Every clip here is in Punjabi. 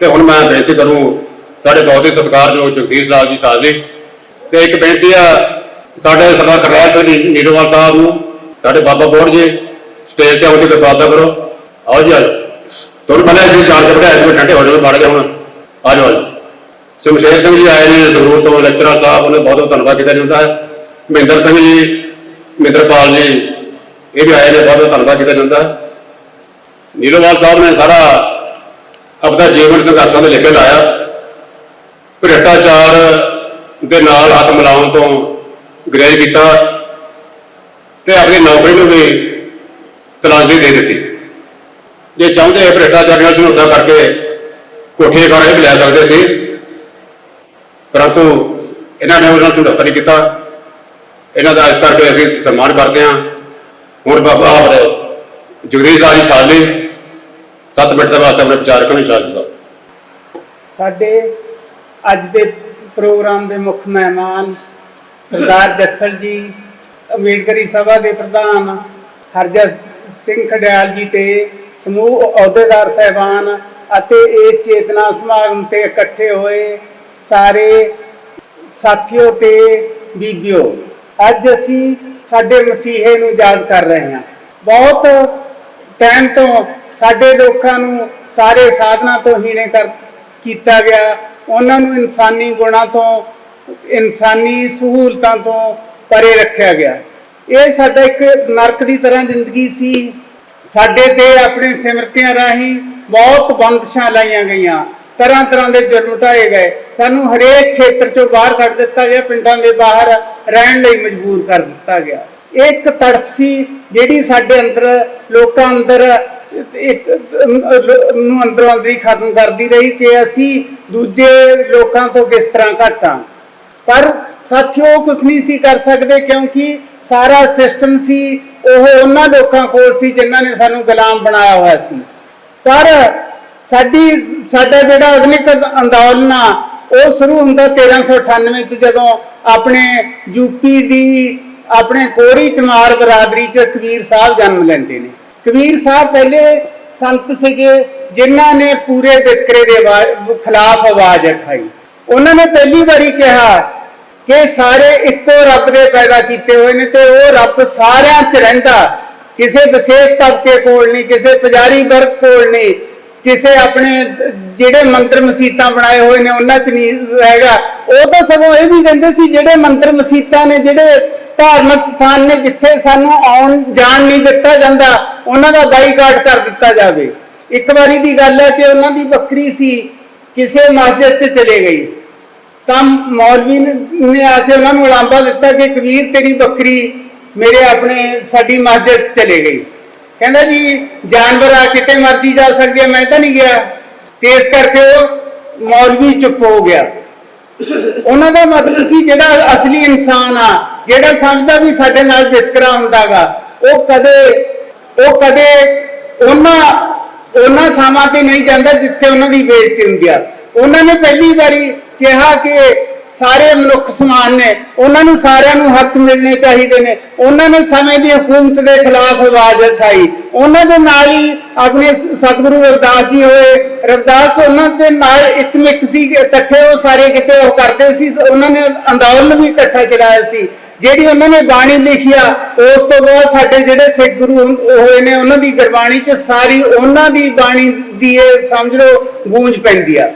ਤੇ ਹੁਣ ਮੈਂ ਬੇਨਤੀ ਕਰੂੰ, ਸਾਡੇ ਬਹੁਤ ਹੀ ਸਤਿਕਾਰਯੋਗ ਜਗਦੀਸ਼ ਲਾਲ ਜੀ ਸਾਹਿਬ ਜੀ। ਤੇ ਇੱਕ ਬੇਨਤੀ ਆ, ਸਾਡੇ ਸਰਦਾਰ ਕਰਨੈਲ ਸਿੰਘ ਨੀ- ਸਾਹਿਬ ਨੂੰ, ਸਾਡੇ ਬਾਬਾ ਬੋੜ ਜੀ, ਸਟੇਜ ਤੇ ਆਉਣ ਦੀ ਕਿਰਪਾਲਤਾ ਕਰੋ। ਆਓ ਜੀ, ਆਓ। ਤੁਹਾਨੂੰ ਪਤਾ ਹੈ ਜੀ, ਚਾਰ ਤੇ ਸੀ ਠੰਡੇ ਹੋ ਜਾਵੇ ਮਾੜੇ ਜਿਹਾ ਹੁਣ। ਆ ਜਾਓ ਆ ਜਾਓ ਸ਼ਮਸ਼ੇਰ ਸਿੰਘ ਜੀ ਆਏ ਨੇ, ਸੰਗਰੂਰ ਤੋਂ ਲੈਕਚਰਰ ਸਾਹਿਬ, ਉਹਨੇ ਬਹੁਤ ਬਹੁਤ ਧੰਨਵਾਦ ਕੀਤਾ ਜਾਂਦਾ ਹੈ ਮਹਿੰਦਰ ਸਿੰਘ ਜੀ, ਮਿੰਦਰਪਾਲ ਜੀ, ਇਹ ਵੀ ਆਏ ਨੇ, ਬਹੁਤ ਬਹੁਤ ਧੰਨਵਾਦ ਕੀਤਾ ਜਾਂਦਾ ਨੀਰੋਵਾਲ ਸਾਹਿਬ ਨੇ ਸਾਰਾ ਆਪਣਾ ਜੀਵਨ ਸੰਘਰਸ਼ਾਂ ਦੇ ਲਿਖੇ ਲਾਇਆ। ਭ੍ਰਿਸ਼ਟਾਚਾਰ ਦੇ ਨਾਲ ਹੱਥ ਮਿਲਾਉਣ ਤੋਂ ਗਰੇਜ ਕੀਤਾ ਤੇ ਆਪਣੀ ਨੌਕਰੀ ਨੂੰ ਵੀ ਤਲਾਸ਼ੀ ਦੇ ਦਿੱਤੀ। ਜੇ ਚਾਹੁੰਦੇ ਭ੍ਰਿਸ਼ਟਾਚਾਰ ਨਾਲ ਸਮਝੌਤਾ ਕਰਕੇ ਕੋਠੇ ਘਰ ਵੀ ਲੈ ਸਕਦੇ ਸੀ। ਪਰੰਤੂ ਇਹਨਾਂ ਨੇ ਉਹਨਾਂ ਸਮਝੌਤਾ ਨਹੀਂ ਕੀਤਾ। ਇਹਨਾਂ ਦਾ ਇਸ ਕਰਕੇ ਅਸੀਂ ਸਨਮਾਨ ਕਰਦੇ ਹਾਂ। ਹੁਣ ਬਾਬਾ ਜਗਦੀਸ਼ ਜੀ ਸਾਲੇ 7 ਮਿੰਟ ਦੇ ਵਾਸਤੇ ਆਪਣੇ ਵਿਚਾਰ ਕਰਨ ਸ਼ਾਇਦ ਸਾਹਿਬ ਸਾਡੇ ਅੱਜ ਦੇ ਪ੍ਰੋਗਰਾਮ ਦੇ ਮੁੱਖ ਮਹਿਮਾਨ ਸਰਦਾਰ ਜੱਸਲ ਜੀ, ਅੰਬੇਡਕਰੀ ਸਭਾ ਦੇ ਪ੍ਰਧਾਨ ਹਰਜਸ ਸਿੰਘ ਖਡਿਆਲ ਜੀ ਤੇ ਸਮੂਹ ਅਹੁਦੇਦਾਰ ਸਹਿਬਾਨ ਅਤੇ ਇਸ ਚੇਤਨਾ ਸਮਾਗਮ ਤੇ ਇਕੱਠੇ ਹੋਏ ਸਾਰੇ ਸਾਥੀਓ ਤੇ ਬੀਬੀਓ, ਅੱਜ ਅਸੀਂ ਸਾਡੇ ਮਸੀਹੇ ਨੂੰ ਯਾਦ ਕਰ ਰਹੇ ਹਾਂ। ਬਹੁਤ ਟਾਈਮ ਤੋਂ ਸਾਡੇ ਲੋਕਾਂ ਨੂੰ ਸਾਰੇ ਸਾਧਨਾ ਤੋਂ ਹੀਣੇ ਕਰ ਕੀਤਾ ਗਿਆ। ਉਹਨਾਂ ਨੂੰ ਇਨਸਾਨੀ ਗੁਣਾਂ ਤੋਂ, ਇਨਸਾਨੀ ਸਹੂਲਤਾਂ ਤੋਂ ਪਰੇ ਰੱਖਿਆ ਗਿਆ। ਇਹ ਸਾਡਾ ਇੱਕ ਨਰਕ ਦੀ ਤਰ੍ਹਾਂ ਜ਼ਿੰਦਗੀ ਸੀ। ਸਾਡੇ ਤੇ ਆਪਣੇ ਸਿਮਰਤਿਆਂ ਰਾਹੀਂ ਬਹੁਤ ਬੰਦਸ਼ਾਂ ਲਾਈਆਂ ਗਈਆਂ। ਤਰ੍ਹਾਂ ਤਰ੍ਹਾਂ ਦੇ ਜੁਰਮ ਢਾਏ ਗਏ। ਸਾਨੂੰ ਹਰੇਕ ਖੇਤਰ ਚੋਂ ਬਾਹਰ ਕੱਢ ਦਿੱਤਾ ਗਿਆ। ਪਿੰਡਾਂ ਦੇ ਬਾਹਰ ਰਹਿਣ ਲਈ ਮਜਬੂਰ ਕਰ ਦਿੱਤਾ ਗਿਆ। ਇਹ ਇੱਕ ਤੜਫ ਸੀ ਜਿਹੜੀ ਸਾਡੇ ਅੰਦਰ, ਲੋਕਾਂ ਅੰਦਰ ਇੱਕ ਨੂੰ ਅੰਦਰੋਂ ਅੰਦਰ ਹੀ ਖਤਮ ਕਰਦੀ ਰਹੀ ਕਿ ਅਸੀਂ ਦੂਜੇ ਲੋਕਾਂ ਤੋਂ ਕਿਸ ਤਰ੍ਹਾਂ ਘਟਾਂ। ਪਰ ਸਾਥੀਓ ਕੁਝ ਨਹੀਂ ਸੀ ਕਰ ਸਕਦੇ ਕਿਉਂਕਿ ਸਾਰਾ ਸਿਸਟਮ ਸੀ, ਉਹ ਉਹਨਾਂ ਲੋਕਾਂ ਕੋਲ ਸੀ ਜਿਨ੍ਹਾਂ ਨੇ ਸਾਨੂੰ ਗੁਲਾਮ ਬਣਾਇਆ ਹੋਇਆ ਸੀ। ਪਰ ਸਾਡੀ ਸਾਡਾ ਜਿਹੜਾ ਆਧੁਨਿਕ ਅੰਦੋਲਨ ਆ, ਉਹ ਸ਼ੁਰੂ ਹੁੰਦਾ 1398 ਚ ਜਦੋਂ ਆਪਣੇ ਯੂਪੀ ਦੀ, ਆਪਣੇ ਕੋਰੀ ਚਮਾਰ ਬਰਾਦਰੀ ਚ ਕਬੀਰ ਸਾਹਿਬ ਜਨਮ ਲੈਂਦੇ ਨੇ। ਕਬੀਰ ਸਾਹਿਬ ਪਹਿਲੇ ਸੰਤ ਸੀਗੇ, ਜਿਨ੍ਹਾਂ ਨੇ ਪੂਰੇ ਵਿਤਕਰੇ ਦੇ ਖਿਲਾਫ ਆਵਾਜ਼ ਉਠਾਈ। ਉਹਨਾਂ ਨੇ ਪਹਿਲੀ ਵਾਰੀ ਕਿਹਾ ਕਿ ਸਾਰੇ ਇੱਕੋ ਰੱਬ ਦੇ ਪੈਦਾ ਕੀਤੇ ਹੋਏ ਨੇ ਤੇ ਉਹ ਰੱਬ ਸਾਰਿਆਂ 'ਚ ਰਹਿੰਦਾ। ਕਿਸੇ ਵਿਸ਼ੇਸ਼ ਤਬਕੇ ਕੋਲ ਨਹੀਂ, ਕਿਸੇ ਪੁਜਾਰੀ ਵਰਗ ਕੋਲ ਨਹੀਂ, ਕਿਸੇ ਆਪਣੇ ਜਿਹੜੇ ਮੰਤਰ ਮਸੀਤਾਂ ਬਣਾਏ ਹੋਏ ਨੇ, ਉਹਨਾਂ 'ਚ ਨਹੀਂ ਹੈਗਾ। ਉਹ ਤਾਂ ਸਗੋਂ ਇਹ ਵੀ ਕਹਿੰਦੇ ਸੀ, ਜਿਹੜੇ ਮੰਤਰ ਮਸੀਤਾਂ ਨੇ, ਜਿਹੜੇ ਧਾਰਮਿਕ ਸਥਾਨ ਨੇ ਜਿੱਥੇ ਸਾਨੂੰ ਆਉਣ, ਜਾਣ ਨਹੀਂ ਦਿੱਤਾ ਜਾਂਦਾ, ਉਹਨਾਂ ਦਾ ਬਾਈਕਾਟ ਕਰ ਦਿੱਤਾ ਜਾਵੇ। ਇੱਕ ਵਾਰੀ ਦੀ ਗੱਲ ਹੈ ਕਿ ਉਹਨਾਂ ਦੀ ਬੱਕਰੀ ਸੀ, ਕਿਸੇ ਮਸਜਿਦ 'ਚ ਚਲੇ ਗਈ। ਤਾਂ ਮੌਲਵੀ ਨੇ ਆ ਕੇ ਉਹਨਾਂ ਨੂੰ ਉਲਾਂਭਾ ਦਿੱਤਾ ਕਿ ਕਬੀਰ, ਤੇਰੀ ਬੱਕਰੀ ਮੇਰੇ ਆਪਣੇ, ਸਾਡੀ ਮਸਜਿਦ ਚਲੇ ਗਈ। ਕਹਿੰਦਾ ਜੀ, ਜਾਨਵਰ ਆ, ਕਿਤੇ ਮਰਜ਼ੀ ਜਾ ਸਕਦੇ ਹੈ, ਮੈਂ ਤਾਂ ਨਹੀਂ ਗਿਆ। ਤੇ ਇਸ ਕਰਕੇ ਉਹ ਮੌਲਵੀ ਚੁੱਪ ਹੋ ਗਿਆ। ਉਹਨਾਂ ਦਾ ਮਤਲਬ ਸੀ ਜਿਹੜਾ ਅਸਲੀ ਇਨਸਾਨ ਆ, ਜਿਹੜਾ ਸਮਝਦਾ ਵੀ ਸਾਡੇ ਨਾਲ ਵਿਤਕਰਾ ਹੁੰਦਾਗਾ, ਉਹ ਕਦੇ ਉਹ ਕਦੇ ਉਹਨਾਂ ਉਹਨਾਂ ਥਾਵਾਂ ਤੇ ਨਹੀਂ ਜਾਂਦਾ ਜਿੱਥੇ ਉਹਨਾਂ ਦੀ ਬੇਇੱਜ਼ਤੀ ਹੁੰਦੀ ਆ। ਉਹਨਾਂ ਨੇ ਪਹਿਲੀ ਵਾਰੀ ਕਿਹਾ ਕਿ ਸਾਰੇ ਮਨੁੱਖ ਸਮਾਨ ਨੇ। ਉਹਨਾਂ ਨੂੰ ਸਾਰਿਆਂ ਨੂੰ ਹੱਕ ਮਿਲਣੇ ਚਾਹੀਦੇ ਨੇ। ਉਹਨਾਂ ਨੇ ਸਮੇਂ ਦੀ ਹਕੂਮਤ ਦੇ ਖਿਲਾਫ ਆਵਾਜ਼ ਉਠਾਈ। ਉਹਨਾਂ ਦੇ ਨਾਲ ਹੀ ਆਪਣੇ ਸਤਿਗੁਰੂ ਰਵਿਦਾਸ ਜੀ ਹੋਏ। ਰਵਿਦਾਸ ਉਹਨਾਂ ਦੇ ਨਾਲ ਇੱਕ ਮਿੱਕ ਸੀ, ਇਕੱਠੇ ਉਹ ਸਾਰੇ ਕਿਤੇ ਉਹ ਕਰਦੇ ਸੀ। ਉਹਨਾਂ ਨੇ ਅੰਦੋਲਨ ਵੀ ਇਕੱਠਾ ਚਲਾਇਆ ਸੀ। ਜਿਹੜੀ ਉਹਨਾਂ ਨੇ ਬਾਣੀ ਲਿਖੀ ਆ ਉਸ ਤੋਂ ਬਾਅਦ ਸਾਡੇ ਜਿਹੜੇ ਸਿੱਖ ਗੁਰੂ ਹੋਏ ਨੇ, ਉਹਨਾਂ ਦੀ ਗੁਰਬਾਣੀ 'ਚ ਸਾਰੀ ਉਹਨਾਂ ਦੀ ਬਾਣੀ ਦੀ ਇਹ ਸਮਝ ਲਓ, ਗੂੰਜ ਪੈਂਦੀ ਆ।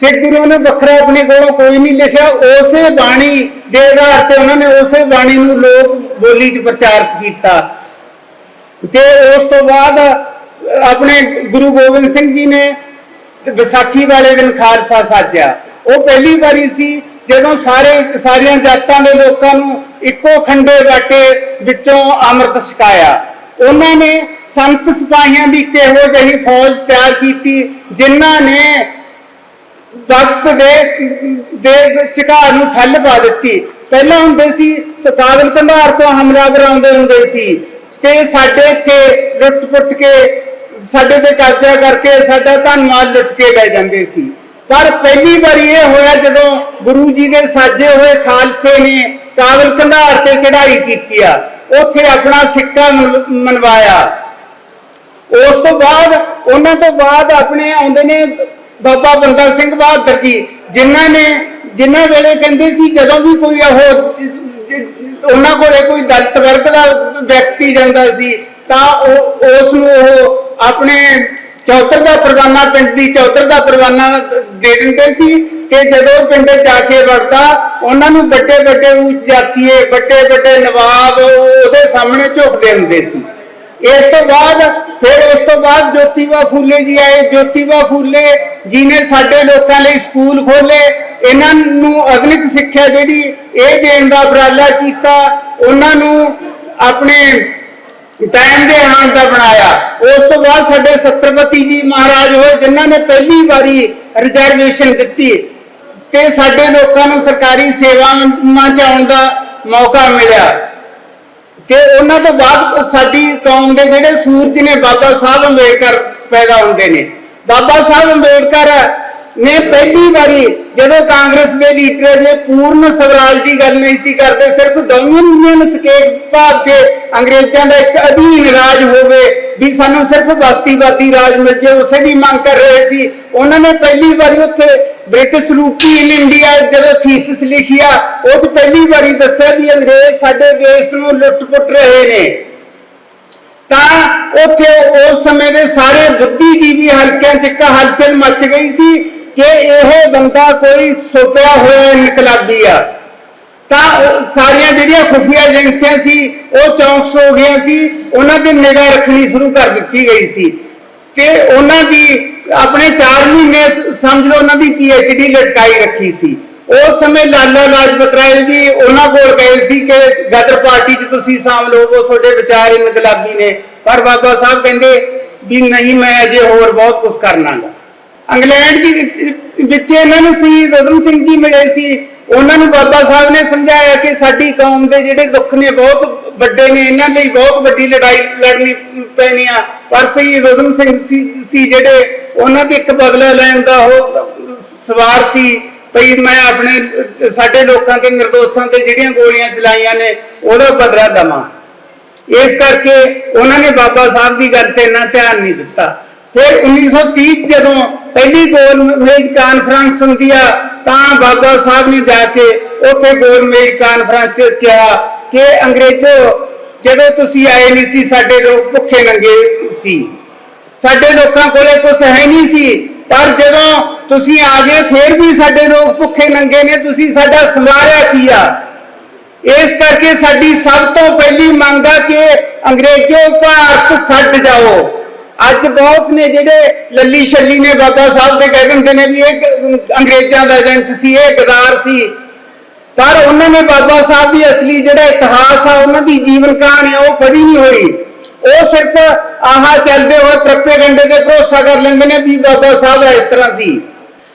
ਸਿੱਖ ਗੁਰੂਆਂ ਨੇ ਵੱਖਰਾ ਆਪਣੇ ਕੋਲੋਂ ਕੋਈ ਨਹੀਂ ਲਿਖਿਆ, ਉਸੇ ਬਾਣੀ ਦੇ ਆਧਾਰ ਤੇ ਉਹਨਾਂ ਨੇ ਉਸੇ ਬਾਣੀ ਨੂੰ ਲੋਕ ਬੋਲੀ 'ਚ ਪ੍ਰਚਾਰਿਤ ਕੀਤਾ। ਤੇ ਉਸ ਤੋਂ ਬਾਅਦ ਆਪਣੇ ਗੁਰੂ ਗੋਬਿੰਦ ਸਿੰਘ ਜੀ ਨੇ ਵਿਸਾਖੀ ਵਾਲੇ ਦਿਨ ਖਾਲਸਾ ਸਾਜਿਆ। ਉਹ ਪਹਿਲੀ ਵਾਰੀ ਸੀ ਜਦੋਂ ਸਾਰੇ, ਸਾਰੀਆਂ ਜਾਤਾਂ ਦੇ ਲੋਕਾਂ ਨੂੰ ਇੱਕੋ ਖੰਡੇ ਬਾਟੇ ਵਿੱਚੋਂ ਅੰਮ੍ਰਿਤ ਛਕਾਇਆ। ਉਹਨਾਂ ਨੇ ਸੰਤ ਸਿਪਾਹੀਆਂ ਦੀ ਕਿਹੋ ਜਿਹੀ ਫੌਜ ਤਿਆਰ ਕੀਤੀ, ਜਿਨ੍ਹਾਂ ਨੇ ਵਕਤ ਦੇ ਦੇ ਝਕਾਰ ਨੂੰ ਠੱਲ ਪਾ ਦਿੱਤੀ। ਪਹਿਲਾਂ ਹੁੰਦੇ ਸੀ ਸਕਾਵਲ ਕੰਧਾਰ ਤੋਂ ਹਮਲਾਵਰ ਆਉਂਦੇ ਹੁੰਦੇ ਸੀ ਤੇ ਸਾਡੇ ਇੱਥੇ ਲੁੱਟ-ਪੁੱਟ ਕੇ, ਸਾਡੇ ਤੇ ਕਬਜ਼ਾ ਕਰਕੇ ਸਾਡਾ ਧਨ ਮਾਲ ਲੁੱਟ ਕੇ ਲੈ ਜਾਂਦੇ ਸੀ। ਪਰ ਪਹਿਲੀ ਵਾਰੀ ਇਹ ਹੋਇਆ ਜਦੋਂ ਗੁਰੂ ਜੀ ਦੇ ਸਾਜੇ ਹੋਏ ਖਾਲਸੇ ਨੇ ਕਾਬਲ ਕੰਧਾਰ ਤੇ ਚੜ੍ਹਾਈ ਕੀਤੀ ਆ। ਉੱਥੇ ਆਪਣਾ ਸਿੱਕਾ ਮਨ- ਮਨਵਾਇਆ। ਉਸ ਤੋਂ ਬਾਅਦ, ਉਹਨਾਂ ਤੋਂ ਬਾਅਦ ਆਪਣੇ ਆਉਂਦੇ ਨੇ ਬਾਬਾ ਬੰਦਾ ਸਿੰਘ ਬਹਾਦਰ ਜੀ ਜਿਨ੍ਹਾਂ ਨੇ, ਜਿਨ੍ਹਾਂ ਵੇਲੇ ਕਹਿੰਦੇ ਸੀ ਜਦੋਂ ਵੀ ਕੋਈ ਉਹ ਉਹਨਾਂ ਕੋਲੇ ਕੋਈ ਦਲਿਤ ਵਰਗ ਦਾ ਵਿਅਕਤੀ ਜਾਂਦਾ ਸੀ, ਤਾਂ ਉਹ, ਉਸ ਨੂੰ ਉਹ ਆਪਣੇ ਚੌਧਰ ਦਾ ਪਰਵਾਨਾ, ਪਿੰਡ ਦੀ ਚੌਧਰ ਦਾ ਪਰਵਾਨਾ ਦੇ ਦਿੰਦੇ ਸੀ ਤੇ ਜਦੋਂ ਪਿੰਡ ਜਾ ਕੇ ਵੜਦਾ, ਉਹਨਾਂ ਨੂੰ ਵੱਡੇ ਵੱਡੇ ਜਾਤੀਏ ਵੱਡੇ ਵੱਡੇ ਨਵਾਬ ਉਹਦੇ ਸਾਹਮਣੇ ਝੁਕਦੇ ਹੁੰਦੇ ਸੀ। ਇਸ ਤੋਂ ਬਾਅਦ ਫਿਰ ਉਸ ਤੋਂ ਬਾਅਦ ਜੋਤੀਬਾ ਫੂਲੇ ਜੀ ਆਏ। ਜੋਤੀਬਾ ਫੂਲੇ ਜੀ ਨੇ ਸਾਡੇ ਲੋਕਾਂ ਲਈ ਸਕੂਲ ਖੋਲੇ ਇਹਨਾਂ ਨੂੰ ਆਧੁਨਿਕ ਸਿੱਖਿਆ ਜਿਹੜੀ ਇਹ ਦੇਣ ਦਾ ਉਪਰਾਲਾ ਕੀਤਾ। ਉਹਨਾਂ ਨੂੰ ਆਪਣੇ ਟਾਈਮ ਦੇ ਹਾਨ ਦਾ ਬਣਾਇਆ। ਉਸ ਤੋਂ ਬਾਅਦ ਸਾਡੇ ਛਤਰਪਤੀ ਜੀ ਮਹਾਰਾਜ ਹੋਏ, ਜਿਨ੍ਹਾਂ ਨੇ ਪਹਿਲੀ ਵਾਰੀ ਰਿਜ਼ਰਵੇਸ਼ਨ ਦਿੱਤੀ। ਤੇ ਸਾਡੇ ਲੋਕਾਂ ਨੂੰ ਸਰਕਾਰੀ ਸੇਵਾਵਾਂ ਚ ਆਉਣ ਦਾ ਮੌਕਾ ਮਿਲਿਆ। ਕਿ ਉਹਨਾਂ ਤੋਂ ਬਾਅਦ ਸਾਡੀ ਕੌਮ ਦੇ ਜਿਹੜੇ ਸੂਰਜ ਨੇ ਬਾਬਾ ਸਾਹਿਬ ਅੰਬੇਡਕਰ ਪੈਦਾ ਹੁੰਦੇ ਨੇ। ਬਾਬਾ ਸਾਹਿਬ ਅੰਬੇਡਕਰ ਨੇ ਪਹਿਲੀ ਵਾਰੀ ਜਦੋਂ ਕਾਂਗਰਸ ਦੇ ਲੀਡਰ ਜੇ ਪੂਰਨ ਸਵਰਾਜ ਦੀ ਗੱਲ ਨਹੀਂ ਸੀ ਕਰਦੇ, ਸਿਰਫ ਡੋਮੀਨੀਅਨ ਸਟੇਟ ਭਾਵ ਕੇ ਅੰਗਰੇਜ਼ਾਂ ਦਾ ਇੱਕ ਅਧੀਨ ਰਾਜ ਹੋਵੇ ਵੀ ਸਾਨੂੰ ਸਿਰਫ ਬਸਤੀਵਾਦੀ ਰਾਜ ਮਿਲ ਜੇ, ਉਸੇ ਦੀ ਮੰਗ ਕਰ ਰਹੇ ਸੀ। ਉਹਨਾਂ ਨੇ ਪਹਿਲੀ ਵਾਰੀ ਉੱਥੇ ਬ੍ਰਿਟਿਸ਼ ਰੂਪੀ ਇਨ ਇੰਡੀਆ ਜਦੋਂ ਥੀਸਿਸ ਲਿਖਿਆ, ਉਹ ਚ ਪਹਿਲੀ ਵਾਰੀ ਦੱਸਿਆ ਵੀ ਅੰਗਰੇਜ਼ ਸਾਡੇ ਦੇਸ਼ ਨੂੰ ਲੁੱਟ-ਪੁੱਟ ਰਹੇ ਨੇ। ਤਾਂ ਉੱਥੇ ਉਸ ਸਮੇਂ ਦੇ ਸਾਰੇ ਬੁੱਧੀਜੀਵੀ ਹਲਕਿਆਂ 'ਚ ਇੱਕ ਹਲਚਲ ਮਚ ਗਈ ਸੀ ਕਿ ਇਹ ਬੰਦਾ ਕੋਈ ਸੁਪਿਆ ਹੋਇਆ ਇਨਕਲਾਬੀ ਆ। ਤਾਂ ਉਹ ਸਾਰੀਆਂ ਜਿਹੜੀਆਂ ਖੁਫੀਆ ਏਜੰਸੀਆਂ ਸੀ, ਉਹ ਚੌਂਕਸ ਹੋ ਗਈਆਂ ਸੀ, ਉਹਨਾਂ ਦੀ ਨਿਗਾਹ ਰੱਖਣੀ ਸ਼ੁਰੂ ਕਰ ਦਿੱਤੀ ਗਈ ਸੀ। ਤੇ ਉਹਨਾਂ ਦੀ ਆਪਣੇ 4 ਮਹੀਨੇ ਸਮਝ ਲਓ ਉਹਨਾਂ ਦੀ ਡੀ ਲਟਕਾਈ ਰੱਖੀ ਸੀ। ਉਸ ਸਮੇਂ ਲਾਲਾ ਲਾਜਪਤ ਰਾਏ ਵੀ ਉਹਨਾਂ ਕੋਲ ਗਏ ਸੀ ਕਿ ਗਦਰ ਪਾਰਟੀ 'ਚ ਤੁਸੀਂ ਸ਼ਾਮਲ ਹੋਵੋ, ਤੁਹਾਡੇ ਵਿਚਾਰ ਇਨਕਲਾਬੀ ਨੇ। ਪਰ ਬਾਬਾ ਸਾਹਿਬ ਕਹਿੰਦੇ ਵੀ ਨਹੀਂ, ਮੈਂ ਅਜੇ ਹੋਰ ਬਹੁਤ ਕੁਝ ਕਰਨਾਗਾ। ਇੰਗਲੈਂਡ ਜੀ ਵਿੱਚ ਇਹਨਾਂ ਨੂੰ ਸ਼ਹੀਦ ਉਦਮ ਸਿੰਘ ਜੀ ਮਿਲੇ ਸੀ। ਉਹਨਾਂ ਨੂੰ ਬਾਬਾ ਸਾਹਿਬ ਨੇ ਸਮਝਾਇਆ ਕਿ ਸਾਡੀ ਕੌਮ ਦੇ ਜਿਹੜੇ ਦੁੱਖ ਨੇ ਬਹੁਤ ਵੱਡੇ ਨੇ, ਇਹਨਾਂ ਲਈ ਬਹੁਤ ਵੱਡੀ ਲੜਾਈ ਲੜਨੀ ਪੈਣੀ ਆ। ਪਰ ਸ਼ਹੀਦ ਉਦਮ ਸਿੰਘ ਸੀ ਜਿਹੜੇ ਉਹਨਾਂ ਤੇ ਇੱਕ ਬਦਲਾ ਲੈਣ ਦਾ ਉਹ ਸਵਾਰ ਸੀ ਭਈ ਮੈਂ ਆਪਣੇ, ਸਾਡੇ ਲੋਕਾਂ ਤੇ ਨਿਰਦੋਸ਼ਾਂ ਤੇ ਜਿਹੜੀਆਂ ਗੋਲੀਆਂ ਚਲਾਈਆਂ ਨੇ, ਉਹਦਾ ਬਦਲਾ ਲਵਾਂ। ਇਸ ਕਰਕੇ ਉਹਨਾਂ ਨੇ ਬਾਬਾ ਸਾਹਿਬ ਦੀ ਗੱਲ ਤੇ ਇੰਨਾ ਧਿਆਨ ਨਹੀਂ ਦਿੱਤਾ। ਫਿਰ 1930 ਜਦੋਂ ਪਹਿਲੀ ਗੋਲ ਮੇਜ ਕਾਨਫਰੰਸ ਹੁੰਦੀ ਆ ਤਾਂ ਬਾਬਾ ਸਾਹਿਬ ਨੇ ਜਾ ਕੇ ਉੱਥੇ ਗੋਲ ਮੇਜ ਕਾਨਫਰੰਸ 'ਚ ਕਿਹਾ ਕਿ ਅੰਗਰੇਜ਼ੋ, ਜਦੋਂ ਤੁਸੀਂ ਆਏ ਨਹੀਂ ਸੀ, ਸਾਡੇ ਲੋਕ ਭੁੱਖੇ ਨੰਗੇ ਸੀ। ਸਾਡੇ ਲੋਕਾਂ ਕੋਲੇ ਕੁਝ ਹੈ ਨਹੀਂ ਸੀ। ਪਰ ਜਦੋਂ ਤੁਸੀਂ ਆ ਗਏ, ਫਿਰ ਵੀ ਸਾਡੇ ਲੋਕ ਭੁੱਖੇ ਨੰਗੇ ਨੇ, ਤੁਸੀਂ ਸਾਡਾ ਸੰਭਾਲਿਆ ਕੀ ਆ? ਇਸ ਕਰਕੇ ਸਾਡੀ ਸਭ ਤੋਂ ਪਹਿਲੀ ਮੰਗ ਆ ਕਿ ਅੰਗਰੇਜ਼ੋ ਭਾਰਤ ਛੱਡ ਜਾਓ। ਅੱਜ ਬਹੁਤ ਨੇ ਜਿਹੜੇ ਲੱਲੀ ਛੱਲੀ ਨੇ ਬਾਬਾ ਸਾਹਿਬ ਤੇ ਕਹਿ ਦਿੰਦੇ ਨੇ ਵੀ ਇਹ ਅੰਗਰੇਜ਼ਾਂ ਦਾ ਏਜੰਟ ਸੀ, ਇਹ ਗਦਾਰ ਸੀ। ਪਰ ਉਹਨਾਂ ਨੇ ਬਾਬਾ ਸਾਹਿਬ ਦੀ ਅਸਲੀ ਜਿਹੜਾ ਇਤਿਹਾਸ ਆ, ਉਹਨਾਂ ਦੀ ਜੀਵਨ ਕਹਾਣੀ ਆ, ਉਹ ਫੜੀ ਨਹੀਂ ਹੋਈ। ਉਹ ਸਿਰਫ ਆਹਾ ਚੱਲਦੇ ਹੋਏ ਪ੍ਰੋਪੇਗੰਡੇ ਤੇ ਭਰੋਸਾ ਕਰ ਲੈਂਦੇ ਨੇ ਵੀ ਬਾਬਾ ਸਾਹਿਬ ਇਸ ਤਰ੍ਹਾਂ ਸੀ।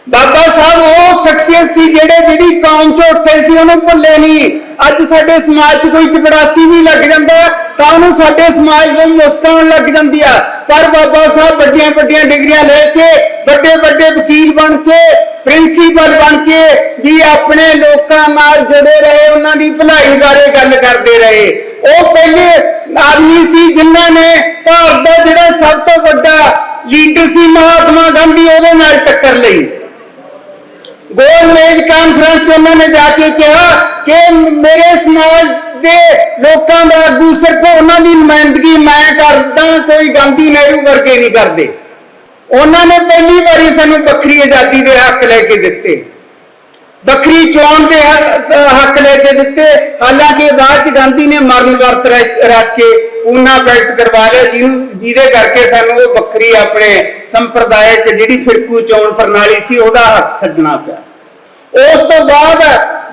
ਬਾਬਾ ਸਾਹਿਬ ਉਹ ਸ਼ਖਸੀਅਤ ਸੀ ਜਿਹੜੇ ਜਿਹੜੀ ਕੌਮ ਚੋਂ ਉੱਠੇ ਸੀ, ਉਹਨੂੰ ਭੁੱਲੇ ਨਹੀਂ। ਅੱਜ ਸਾਡੇ ਸਮਾਜ 'ਚ ਕੋਈ ਚਪੜਾਸੀ ਵੀ ਲੱਗ ਜਾਂਦਾ, ਤਾਂ ਉਹਨੂੰ ਸਾਡੇ ਸਮਾਜ ਨੂੰ ਮੁਸਕਾਨ ਲੱਗ ਜਾਂਦੀ ਆ। ਪਰ ਬਾਬਾ ਸਾਹਿਬ ਵੱਡੀਆਂ ਵੱਡੀਆਂ ਡਿਗਰੀਆਂ ਲੈ ਕੇ, ਵੱਡੇ ਵੱਡੇ ਵਕੀਲ ਬਣ ਕੇ, ਪ੍ਰਿੰਸੀਪਲ ਬਣ ਕੇ ਵੀ ਆਪਣੇ ਲੋਕਾਂ ਨਾਲ ਜੁੜੇ ਰਹੇ, ਉਹਨਾਂ ਦੀ ਭਲਾਈ ਬਾਰੇ ਗੱਲ ਕਰਦੇ ਰਹੇ। ਉਹ ਪਹਿਲੇ ਆਦਮੀ ਸੀ ਜਿਨ੍ਹਾਂ ਨੇ ਭਾਰਤ ਦਾ ਜਿਹੜਾ ਸਭ ਤੋਂ ਵੱਡਾ ਲੀਡਰ ਸੀ ਮਹਾਤਮਾ ਗਾਂਧੀ, ਉਹਦੇ ਨਾਲ ਟੱਕਰ ਲਈ। ਗੋਲ ਮੇਜ ਕਾਨਫਰੰਸ ਉਹਨਾਂ ਨੇ ਜਾ ਕੇ ਕਿਹਾ ਕਿ ਮੇਰੇ ਸਮਾਜ ਦੇ ਲੋਕਾਂ ਦਾ ਆਗੂ ਸਿਰਫ ਉਹਨਾਂ ਦੀ ਨੁਮਾਇੰਦਗੀ, ਮੈਂ ਕਰਦਾ, ਕੋਈ ਗਾਂਧੀ ਨਹਿਰੂ ਵਰਗੇ ਨਹੀਂ ਕਰਦੇ। ਉਹਨਾਂ ਨੇ ਪਹਿਲੀ ਵਾਰੀ ਸਾਨੂੰ ਵੱਖਰੀ ਆਜ਼ਾਦੀ ਦੇ ਹੱਕ ਲੈ ਕੇ ਦਿੱਤੇ। ਵੱਖਰੀ ਚੋਣ ਦੇ ਹੱਕ ਲੈ ਕੇ ਦਿੱਤੇ। ਹਾਲਾਂਕਿ ਬਾਅਦ ਚ ਗਾਂਧੀ ਨੇ ਮਰਨ ਵਰਤ ਰੱਖ ਕੇ ਪੂਨਾ ਪੈਕਟ ਕਰਵਾ ਲਿਆ। ਜਿਹਨੂੰ ਜਿਹਦੇ ਕਰਕੇ ਸਾਨੂੰ ਉਹ ਵੱਖਰੀ ਆਪਣੇ ਸੰਪਰਦਾਇਕ ਜਿਹੜੀ ਫਿਰਕੂ ਚੋਣ ਪ੍ਰਣਾਲੀ ਸੀ, ਉਹਦਾ ਹੱਕ ਛੱਡਣਾ ਪਿਆ। ਉਸ ਤੋਂ ਬਾਅਦ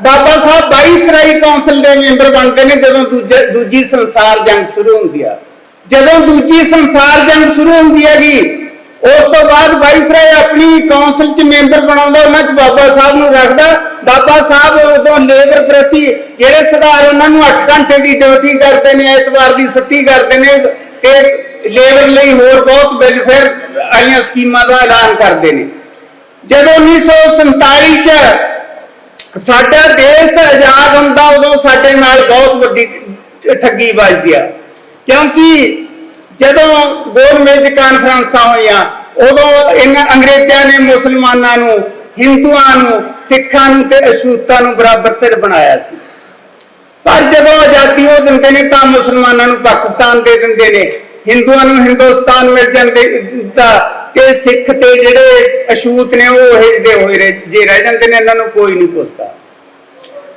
ਬਾਬਾ ਸਾਹਿਬ 22 ਸਰਾਈ ਕੌਂਸਲ ਦੇ ਮੈਂਬਰ ਬਣਦੇ ਨੇ, ਜਦੋਂ ਦੂਜੇ ਦੂਜੀ ਸੰਸਾਰ ਜੰਗ ਸ਼ੁਰੂ ਹੁੰਦੀ ਆ। ਜਦੋਂ ਦੂਜੀ ਸੰਸਾਰ ਜੰਗ ਸ਼ੁਰੂ ਹੁੰਦੀ ਹੈਗੀ ਉਸ ਤੋਂ ਬਾਅਦ ਵਾਇਸਰਾਏ ਆਪਣੀ ਕੌਂਸਲ ਚ ਮੈਂਬਰ ਬਣਾਉਂਦਾ, ਉਹਨਾਂ ਚ ਬਾਬਾ ਸਾਹਿਬ ਨੂੰ ਰੱਖਦਾ। ਬਾਬਾ ਸਾਹਿਬ ਉਦੋਂ ਲੇਬਰ ਪ੍ਰਤੀ ਜਿਹੜੇ ਸੁਧਾਰ ਉਹਨਾਂ ਨੂੰ 8 ਘੰਟੇ ਦੀ ਡਿਊਟੀ ਕਰਦੇ ਨੇ, ਐਤਵਾਰ ਦੀ ਛੁੱਟੀ ਕਰਦੇ ਨੇ ਤੇ ਲੇਬਰ ਲਈ ਹੋਰ ਬਹੁਤ ਵੈਲਫੇਅਰ ਵਾਲੀਆਂ ਸਕੀਮਾਂ ਦਾ ਐਲਾਨ ਕਰਦੇ ਨੇ। ਜਦੋਂ 1947 ਚ ਸਾਡਾ ਦੇਸ਼ ਆਜ਼ਾਦ ਹੁੰਦਾ, ਉਦੋਂ ਸਾਡੇ ਨਾਲ ਬਹੁਤ ਵੱਡੀ ਠੱਗੀ ਵੱਜਦੀ ਆ। ਕਿਉਂਕਿ ਜਦੋਂ ਗੋਲ ਕਾਨਫਰੰਸਾਂ ਹੋਈਆਂ, ਉਦੋਂ ਇਹਨਾਂ ਅੰਗਰੇਜ਼ਾਂ ਨੇ ਮੁਸਲਮਾਨਾਂ ਨੂੰ, ਹਿੰਦੂਆਂ ਨੂੰ, ਸਿੱਖਾਂ ਨੂੰ ਤੇ ਅਛੂਤਾਂ ਨੂੰ ਬਰਾਬਰ ਤੇ ਬਣਾਇਆ ਸੀ। ਪਰ ਜਦੋਂ ਆਜ਼ਾਦੀ ਉਹ ਦਿੰਦੇ ਨੇ ਤਾਂ ਮੁਸਲਮਾਨਾਂ ਨੂੰ ਪਾਕਿਸਤਾਨ ਦੇ ਦਿੰਦੇ ਨੇ, ਹਿੰਦੂਆਂ ਨੂੰ ਹਿੰਦੁਸਤਾਨ ਮਿਲ ਜਾਂਦੇ, ਤਾਂ ਤੇ ਸਿੱਖ ਤੇ ਜਿਹੜੇ ਅਸ਼ੂਤ ਨੇ ਉਹ ਹਿਜਦੇ ਹੋਏ ਜੇ ਰਹਿ ਜਾਂਦੇ ਨੇ, ਇਹਨਾਂ ਨੂੰ ਕੋਈ ਨਹੀਂ ਪੁੱਛਦਾ।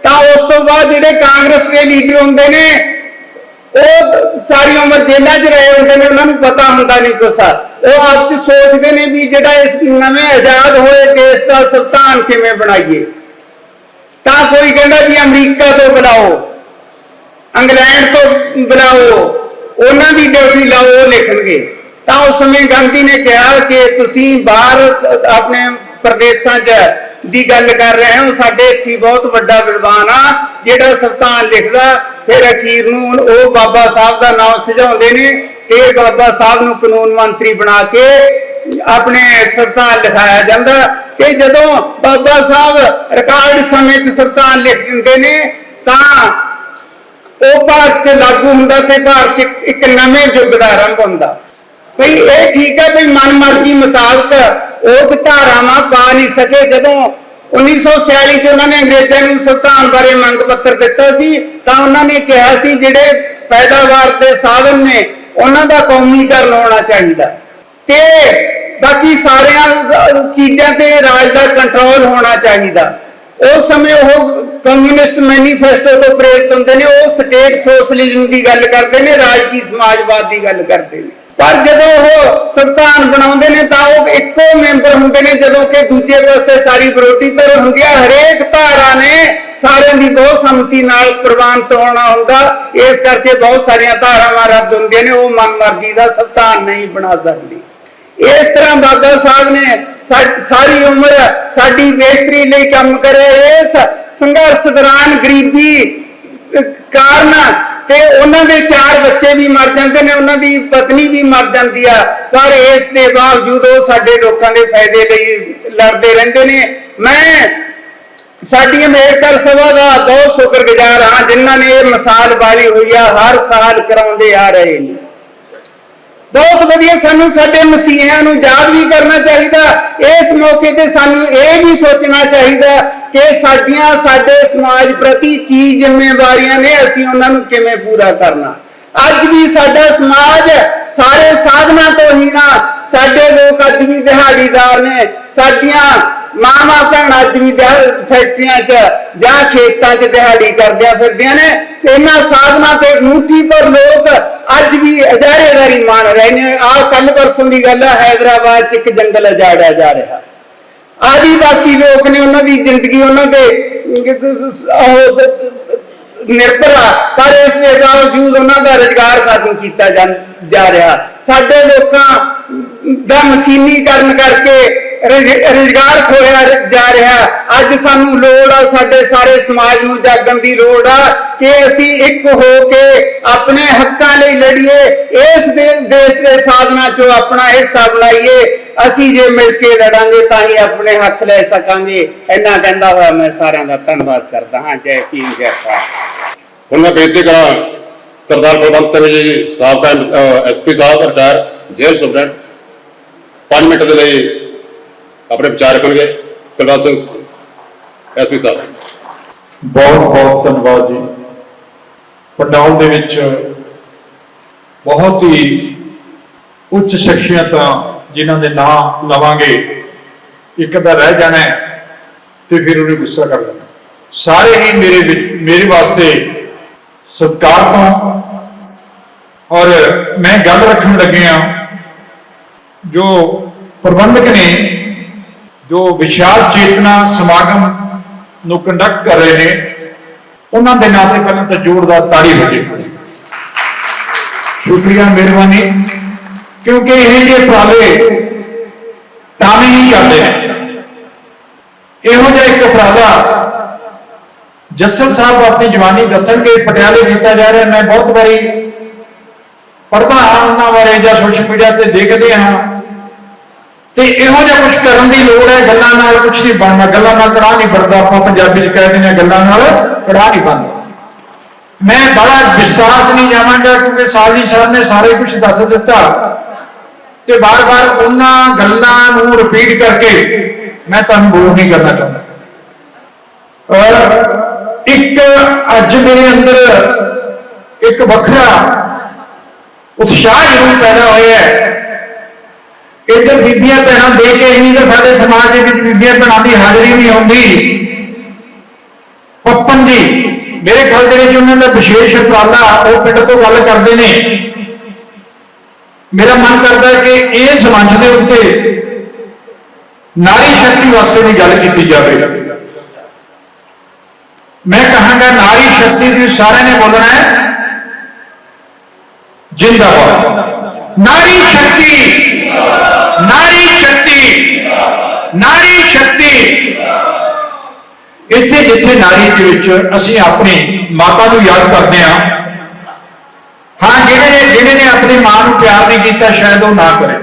ਤਾਂ ਉਸ ਤੋਂ ਬਾਅਦ ਜਿਹੜੇ ਕਾਂਗਰਸ ਦੇ ਲੀਡਰ ਹੁੰਦੇ ਨੇ ਉਹ ਸਾਰੀ ਉਮਰ ਜੇਲ੍ਹਾਂ 'ਚ ਰਹੇ ਹੁੰਦੇ ਨੇ, ਉਹਨਾਂ ਨੂੰ ਪਤਾ ਹੁੰਦਾ ਨਹੀਂ ਕੁਛ। ਉਹ ਆਪ 'ਚ ਸੋਚਦੇ ਨੇ ਵੀ ਜਿਹੜਾ ਇਸ ਨਵੇਂ ਆਜ਼ਾਦ ਹੋਏ ਦੇਸ਼ ਦਾ ਸੰਵਿਧਾਨ ਕਿਵੇਂ ਬਣਾਈਏ। ਤਾਂ ਕੋਈ ਕਹਿੰਦਾ ਵੀ ਅਮਰੀਕਾ ਤੋਂ ਬੁਲਾਓ, ਇੰਗਲੈਂਡ ਤੋਂ ਬੁਲਾਓ, ਉਹਨਾਂ ਦੀ ਡਿਊਟੀ ਲਾਓ, ਉਹ ਲਿਖਣਗੇ। ਤਾਂ ਉਸ ਸਮੇਂ ਗਾਂਧੀ ਨੇ ਕਿਹਾ ਕਿ ਤੁਸੀਂ ਬਾਹਰ ਆਪਣੇ ਪ੍ਰਦੇਸ਼ਾਂ 'ਚ ਦੀ ਗੱਲ ਕਰ ਰਹੇ ਹੋ। ਸਾਡੇ ਇੱਥੇ ਬਹੁਤ ਵੱਡਾ ਵਿਦਵਾਨ ਆ, ਜਿਹੜਾ ਸੰਵਿਧਾਨ ਲਿਖਦਾ, ਫਿਰ ਅਖੀਰ ਨੂੰ ਉਹ ਬਾਬਾ ਸਾਹਿਬ ਦਾ ਨਾਮ ਸੁਝਾਉਂਦੇ ਨੇ ਤੇ ਬਾਬਾ ਸਾਹਿਬ ਨੂੰ ਕਾਨੂੰਨ ਮੰਤਰੀ ਬਣਾ ਕੇ ਆਪਣੇ ਸੰਵਿਧਾਨ ਲਿਖਾਇਆ ਜਾਂਦਾ। ਤੇ ਜਦੋਂ ਬਾਬਾ ਸਾਹਿਬ ਰਿਕਾਰਡ ਸਮੇਂ 'ਚ ਸੰਵਿਧਾਨ ਲਿਖ ਦਿੰਦੇ ਨੇ, ਤਾਂ ਉਹ ਭਾਰਤ 'ਚ ਲਾਗੂ ਹੁੰਦਾ ਤੇ ਭਾਰਤ 'ਚ ਇੱਕ- ਇੱਕ ਨਵੇਂ ਯੁੱਗ ਦਾ ਆਰੰਭ ਹੁੰਦਾ। ਭਈ ਇਹ ਠੀਕ ਹੈ ਭਈ ਮਨਮਰਜ਼ੀ ਮੁਤਾਬਕ ਉਹ 'ਚ ਧਾਰਾਵਾਂ ਪਾ ਨਹੀਂ ਸਕੇ। ਜਦੋਂ 1946 ਚ ਉਹਨਾਂ ਨੇ ਅੰਗਰੇਜ਼ਾਂ ਨੂੰ ਸੰਵਿਧਾਨ ਬਾਰੇ ਮੰਗ ਪੱਤਰ ਦਿੱਤਾ ਸੀ, ਤਾਂ ਉਹਨਾਂ ਨੇ ਕਿਹਾ ਸੀ ਜਿਹੜੇ ਪੈਦਾਵਾਰ ਦੇ ਸਾਧਨ ਨੇ, ਉਹਨਾਂ ਦਾ ਕੌਮੀਕਰਨ ਹੋਣਾ ਚਾਹੀਦਾ। ਤੇ ਬਾਕੀ ਸਾਰੀਆਂ ਚੀਜ਼ਾਂ ਤੇ ਰਾਜ ਦਾ ਕੰਟਰੋਲ ਹੋਣਾ ਚਾਹੀਦਾ। ਉਸ ਸਮੇਂ ਉਹ ਕਮਿਊਨਿਸਟ ਮੈਨੀਫੈਸਟੋ ਤੋਂ ਪ੍ਰੇਰਿਤ ਹੁੰਦੇ ਨੇ, ਉਹ ਸਟੇਟ ਸੋਸ਼ਲਿਜ਼ਮ ਦੀ ਗੱਲ ਕਰਦੇ ਨੇ, ਰਾਜ ਰਾਜਕੀ ਸਮਾਜਵਾਦ ਦੀ ਗੱਲ ਕਰਦੇ ਨੇ। ਪਰ ਜਦੋਂ ਉਹ ਸੰਵਿਧਾਨ ਬਣਾਉਂਦੇ ਨੇ ਤਾਂ ਉਹ ਇੱਕੋ ਮੈਂਬਰ ਹੁੰਦੇ ਨੇ, ਜਦੋਂ ਕਿ ਦੂਜੇ ਪਾਸੇ ਸਾਰੀ ਵਿਰੋਧੀ ਧਿਰ ਹੁੰਦੀ ਆ। ਹਰੇਕ ਧਾਰਾ ਨੇ ਸਾਰਿਆਂ ਦੀ ਬਹੁਤ ਸੰਮਤੀ ਨਾਲ ਪ੍ਰਵਾਨਿਤ ਹੋਣਾ ਹੁੰਦਾ। ਇਸ ਕਰਕੇ ਬਹੁਤ ਸਾਰੀਆਂ ਧਾਰਾਵਾਂ ਰੱਦ ਹੁੰਦੀਆਂ ਨੇ, ਉਹ ਮਨਮਰਜ਼ੀ ਦਾ ਸੰਵਿਧਾਨ ਨਹੀਂ ਬਣਾ ਸਕਦੀ। ਇਸ ਤਰ੍ਹਾਂ ਬਾਬਾ ਸਾਹਿਬ ਨੇ ਸਾ- ਸਾਰੀ ਉਮਰ ਸਾਡੀ ਬਿਹਤਰੀ ਲਈ ਕੰਮ ਕਰਿਆ। ਇਸ ਸੰਘਰਸ਼ ਦੌਰਾਨ ਗਰੀਬੀ ਕਾਰਨ ਤੇ ਉਹਨਾਂ ਦੇ ਚਾਰ ਬੱਚੇ ਵੀ ਮਰ ਜਾਂਦੇ ਨੇ, ਉਹਨਾਂ ਦੀ ਪਤਨੀ ਵੀ ਮਰ ਜਾਂਦੀ ਆ। ਪਰ ਇਸ ਦੇ ਬਾਵਜੂਦ ਉਹ ਸਾਡੇ ਲੋਕਾਂ ਦੇ ਫਾਇਦੇ ਲਈ ਲੜਦੇ ਰਹਿੰਦੇ ਨੇ। ਮੈਂ ਸਾਡੀ ਅੰਬੇਡਕਰ ਸਭਾ ਦਾ ਬਹੁਤ ਸ਼ੁਕਰਗੁਜ਼ਾਰ ਹਾਂ, ਜਿਨ੍ਹਾਂ ਨੇ ਇਹ ਮਿਸਾਲ ਬਾਰੀ ਹੋਈ ਆ, ਹਰ ਸਾਲ ਕਰਾਉਂਦੇ ਆ ਰਹੇ ਨੇ। ਬਹੁਤ ਵਧੀਆ ਸਾਨੂੰ ਸਾਡੇ ਮਸੀਹਿਆਂ ਨੂੰ ਯਾਦ ਵੀ ਕਰਨਾ ਚਾਹੀਦਾ। ਇਸ ਮੌਕੇ ਤੇ ਸਾਨੂੰ ਇਹ ਵੀ ਸੋਚਣਾ ਚਾਹੀਦਾ ਕਿ ਸਾਡੀਆਂ, ਸਾਡੇ ਸਮਾਜ ਪ੍ਰਤੀ ਕੀ ਜ਼ਿੰਮੇਵਾਰੀਆਂ ਨੇ, ਅਸੀਂ ਉਹਨਾਂ ਨੂੰ ਕਿਵੇਂ ਪੂਰਾ ਕਰਨਾ। ਅੱਜ ਵੀ ਸਾਡਾ ਸਮਾਜ ਸਾਰੇ ਸਾਧਨਾ ਤੋਂ ਹੀ ਨਾ ਸਾਡੇ ਲੋਕ ਅੱਜ ਵੀ ਦਿਹਾੜੀਦਾਰ ਨੇ। ਸਾਡੀਆਂ ਮਾਮਾ ਭੈਣ ਅੱਜ ਵੀ ਫੈਕਟਰੀਆਂ 'ਚ ਜਾਂ ਖੇਤਾਂ 'ਚ ਦਿਹਾੜੀ ਕਰਦਿਆਂ ਫਿਰਦਿਆਂ ਨੇ। ਇਹਨਾਂ ਸਾਧਨਾ ਤੇ ਮੁੱਠੀ ਪਰ ਲੋਕ ਅੱਜ ਵੀ ਅਜਾਰੇਦਾਰੀ ਮਾਣ ਰਹੇ ਨੇ। ਆਹ ਕੱਲ ਪਰਸੋਂ ਦੀ ਗੱਲ ਹੈ ਹైదరాబాద్ 'ਚ ਇੱਕ ਜੰਗਲ ਅਜਾੜਿਆ ਜਾ ਰਿਹਾ। ਆਦੀਵਾਸੀ ਲੋਕ ਨੇ ਉਹਨਾਂ ਦੀ ਜ਼ਿੰਦਗੀ ਉਹਨਾਂ ਦੇ ਨਿਰਭਰ ਆ। ਪਰ ਇਸ ਦੇ ਬਾਵਜੂਦ ਉਹਨਾਂ ਦਾ ਰੁਜ਼ਗਾਰ ਖਤਮ ਕੀਤਾ ਜਾ ਰਿਹਾ। ਸਾਡੇ ਲੋਕਾਂ ਦਾ ਮਸ਼ੀਨੀਕਰਨ ਕਰਕੇ ਰੁਜ਼- ਖੋਇਆ ਜਾ ਰਿਹਾ। ਅੱਜ ਸਾਨੂੰ ਲੋੜ ਆ, ਸਾਡੇ ਸਾਰੇ ਸਮਾਜ ਨੂੰ ਜਾਗਣ ਦੀ ਲੋੜ ਆ ਕਿ ਅਸੀਂ ਇੱਕ ਹੋ ਕੇ ਆਪਣੇ ਹੱਕਾਂ ਲਈ ਲੜੀਏ। ਇਸ ਦੇਸ਼ ਦੇ ਸਾਧਨਾਂ ਚੋਂ ਆਪਣਾ ਹਿੱਸਾ ਬਣਾਈਏ। ਅਸੀਂ ਜੇ ਮਿਲ ਕੇ ਲੜਾਂਗੇ ਤਾਂ ਹੀ ਆਪਣੇ ਹੱਕ ਲੈ ਸਕਾਂਗੇ। ਇੰਨਾ ਕਹਿੰਦਾ ਹੋਇਆ ਮੈਂ ਸਾਰਿਆਂ ਦਾ ਧੰਨਵਾਦ ਕਰਦਾ ਹਾਂ। ਜੈ ਭੀਮ ਜੈ ਭਾਰਤ। ਹੁਣ ਮੈਂ ਬੇਨਤੀ ਕਰਾਂ ਸਰਦਾਰ ਕੁਲਵੰਤ ਸਿੰਘ ਜੀ ਸਾਬਕਾ ਐਸਪੀ ਸਾਹਿਬ ਰਿਟਾਇਰ ਜੇਲ੍ਹ ਸੁਪਰਡੈਂਟ। 5 ਮਿੰਟ ਦੇ ਲਈ ਆਪਣੇ ਵਿਚਾਰ ਰੱਖਣਗੇ। ਕੁਲਵੰਤ ਸਿੰਘ ਐਸਪੀ ਸਾਹਿਬ। ਬਹੁਤ ਬਹੁਤ ਧੰਨਵਾਦ ਜੀ। ਪੰਡਾਲ ਦੇ ਵਿੱਚ ਬਹੁਤ ਹੀ ਉੱਚ ਸ਼ਖਸੀਅਤਾਂ ਜਿਨ੍ਹਾਂ ਦੇ ਨਾਂ ਲਵਾਂਗੇ, ਇੱਕ ਦਾ ਰਹਿ ਜਾਣਾ ਹੈ ਤੇ ਫਿਰ ਉਹਨੇ ਗੁੱਸਾ ਕਰ ਲੈਣਾ। ਸਾਰੇ ਹੀ ਮੇਰੇ ਮੇਰੇ ਵਾਸਤੇ ਸਤਿਕਾਰ ਤੋਂ ਔਰ ਮੈਂ ਗੱਲ ਰੱਖਣ ਲੱਗਿਆ ਜੋ ਪ੍ਰਬੰਧਕ ਨੇ ਜੋ ਵਿਸ਼ਾਲ ਚੇਤਨਾ ਸਮਾਗਮ ਨੂੰ ਕੰਡਕਟ ਕਰ ਰਹੇ ਨੇ, ਉਹਨਾਂ ਦੇ ਨਾਂ ਤੇ ਪਹਿਲਾਂ ਤਾਂ ਜ਼ੋਰਦਾਰ ਤਾੜੀ ਵੱਜੇ। ਸ਼ੁਕਰੀਆ, ਮਿਹਰਬਾਨੀ। ਕਿਉਂਕਿ ਇਹ ਜਿਹੇ ਉਪਰਾਲੇ ਤਾਂ ਵੀ ਹੀ ਕਰਦੇ। ਨੇ ਇਹੋ ਜਿਹਾ ਇੱਕ ਉਪਰਾਲਾ ਜੱਸਲ ਸਾਹਿਬ ਆਪਣੀ ਜਵਾਨੀ ਦੱਸਣਗੇ, ਪਟਿਆਲੇ ਕੀਤਾ ਜਾ ਰਿਹਾ। ਮੈਂ ਬਹੁਤ ਵਾਰੀ ਪੜ੍ਹਦਾ ਹਾਂ ਉਹਨਾਂ ਬਾਰੇ ਜਾਂ ਸੋਸ਼ਲ ਮੀਡੀਆ ਤੇ ਦੇਖਦੇ ਹਾਂ। ਤੇ ਇਹੋ ਜਿਹਾ ਕੁਝ ਕਰਨ ਦੀ ਲੋੜ ਹੈ, ਗੱਲਾਂ ਨਾਲ ਕੁਝ ਨਹੀਂ ਬਣਨਾ। ਗੱਲਾਂ ਨਾਲ ਕੜਾ ਨਹੀਂ ਬਣਦਾ। ਆਪਾਂ ਪੰਜਾਬੀ ਚ ਕਹਿ ਦਿੰਦੇ ਹਾਂ, ਗੱਲਾਂ ਨਾਲ ਕੜਾ ਨਹੀਂ ਬਣਦਾ। ਮੈਂ ਬੜਾ ਵਿਸਤਾਰ ਚ ਨਹੀਂ ਜਾਵਾਂਗਾ, ਕਿਉਂਕਿ ਸਾਲੀ ਸਾਹਿਬ ਨੇ ਸਾਰੇ ਕੁਝ ਦੱਸ ਦਿੱਤਾ। ਤੇ ਬਾਰ-ਬਾਰ ਉਹਨਾਂ ਗੱਲਾਂ ਨੂੰ ਰਿਪੀਟ ਕਰਕੇ ਮੈਂ ਤੁਹਾਨੂੰ ਬੋਰ ਨਹੀਂ ਕਰਨਾ ਚਾਹੁੰਦਾ। ਔਰ ਇੱਕ ਅੱਜ ਮੇਰੇ ਅੰਦਰ ਇੱਕ ਵੱਖਰਾ ਉਤਸ਼ਾਹ ਜ਼ਰੂਰ ਪੈਦਾ ਹੋਇਆ ਹੈ। ਇੱਧਰ ਬੀਬੀਆਂ ਭੈਣਾਂ ਦੇ ਕੇ ਇੰਨੀ ਤਾਂ ਸਾਡੇ ਸਮਾਜ ਦੇ ਵਿੱਚ ਬੀਬੀਆਂ ਭੈਣਾਂ ਦੀ ਹਾਜ਼ਰੀ ਨਹੀਂ ਹੁੰਦੀ। ਪੱਪਨ ਜੀ, ਮੇਰੇ ਖਿਆਲ ਦੇ ਵਿੱਚ ਉਹਨਾਂ ਦਾ ਵਿਸ਼ੇਸ਼ ਉਪਰਾਲਾ ਉਹ ਪਿੰਡ ਤੋਂ ਗੱਲ ਕਰਦੇ ਨੇ। ਮੇਰਾ ਮਨ ਕਰਦਾ ਹੈ ਕਿ ਇਸ ਮੰਚ ਦੇ ਉੱਤੇ ਨਾਰੀ ਸ਼ਕਤੀ ਵਾਸਤੇ ਦੀ ਗੱਲ ਕੀਤੀ ਜਾਵੇ। ਮੈਂ ਕਹਾਂਗਾ ਨਾਰੀ ਸ਼ਕਤੀ ਦੀ ਸਾਰਿਆਂ ਨੇ ਬੋਲਣਾ ਹੈ। ਜਿੰਦਾਬਾਦ। ਨਾਰੀ ਸ਼ਕਤੀ। ਨਾਰੀ ਸ਼ਕਤੀ। ਨਾਰੀ ਸ਼ਕਤੀ। ਇੱਥੇ ਜਿੱਥੇ ਨਾਰੀ ਦੇ ਵਿੱਚ ਅਸੀਂ ਆਪਣੀ ਮਾਤਾ ਨੂੰ ਯਾਦ ਕਰਦੇ ਹਾਂ ਆਪਣੀ ਮਾਂ ਨੂੰ ਪਿਆਰ ਨਹੀਂ ਕੀਤਾ, ਸ਼ਾਇਦ ਉਹ ਨਾ ਕਰੇ।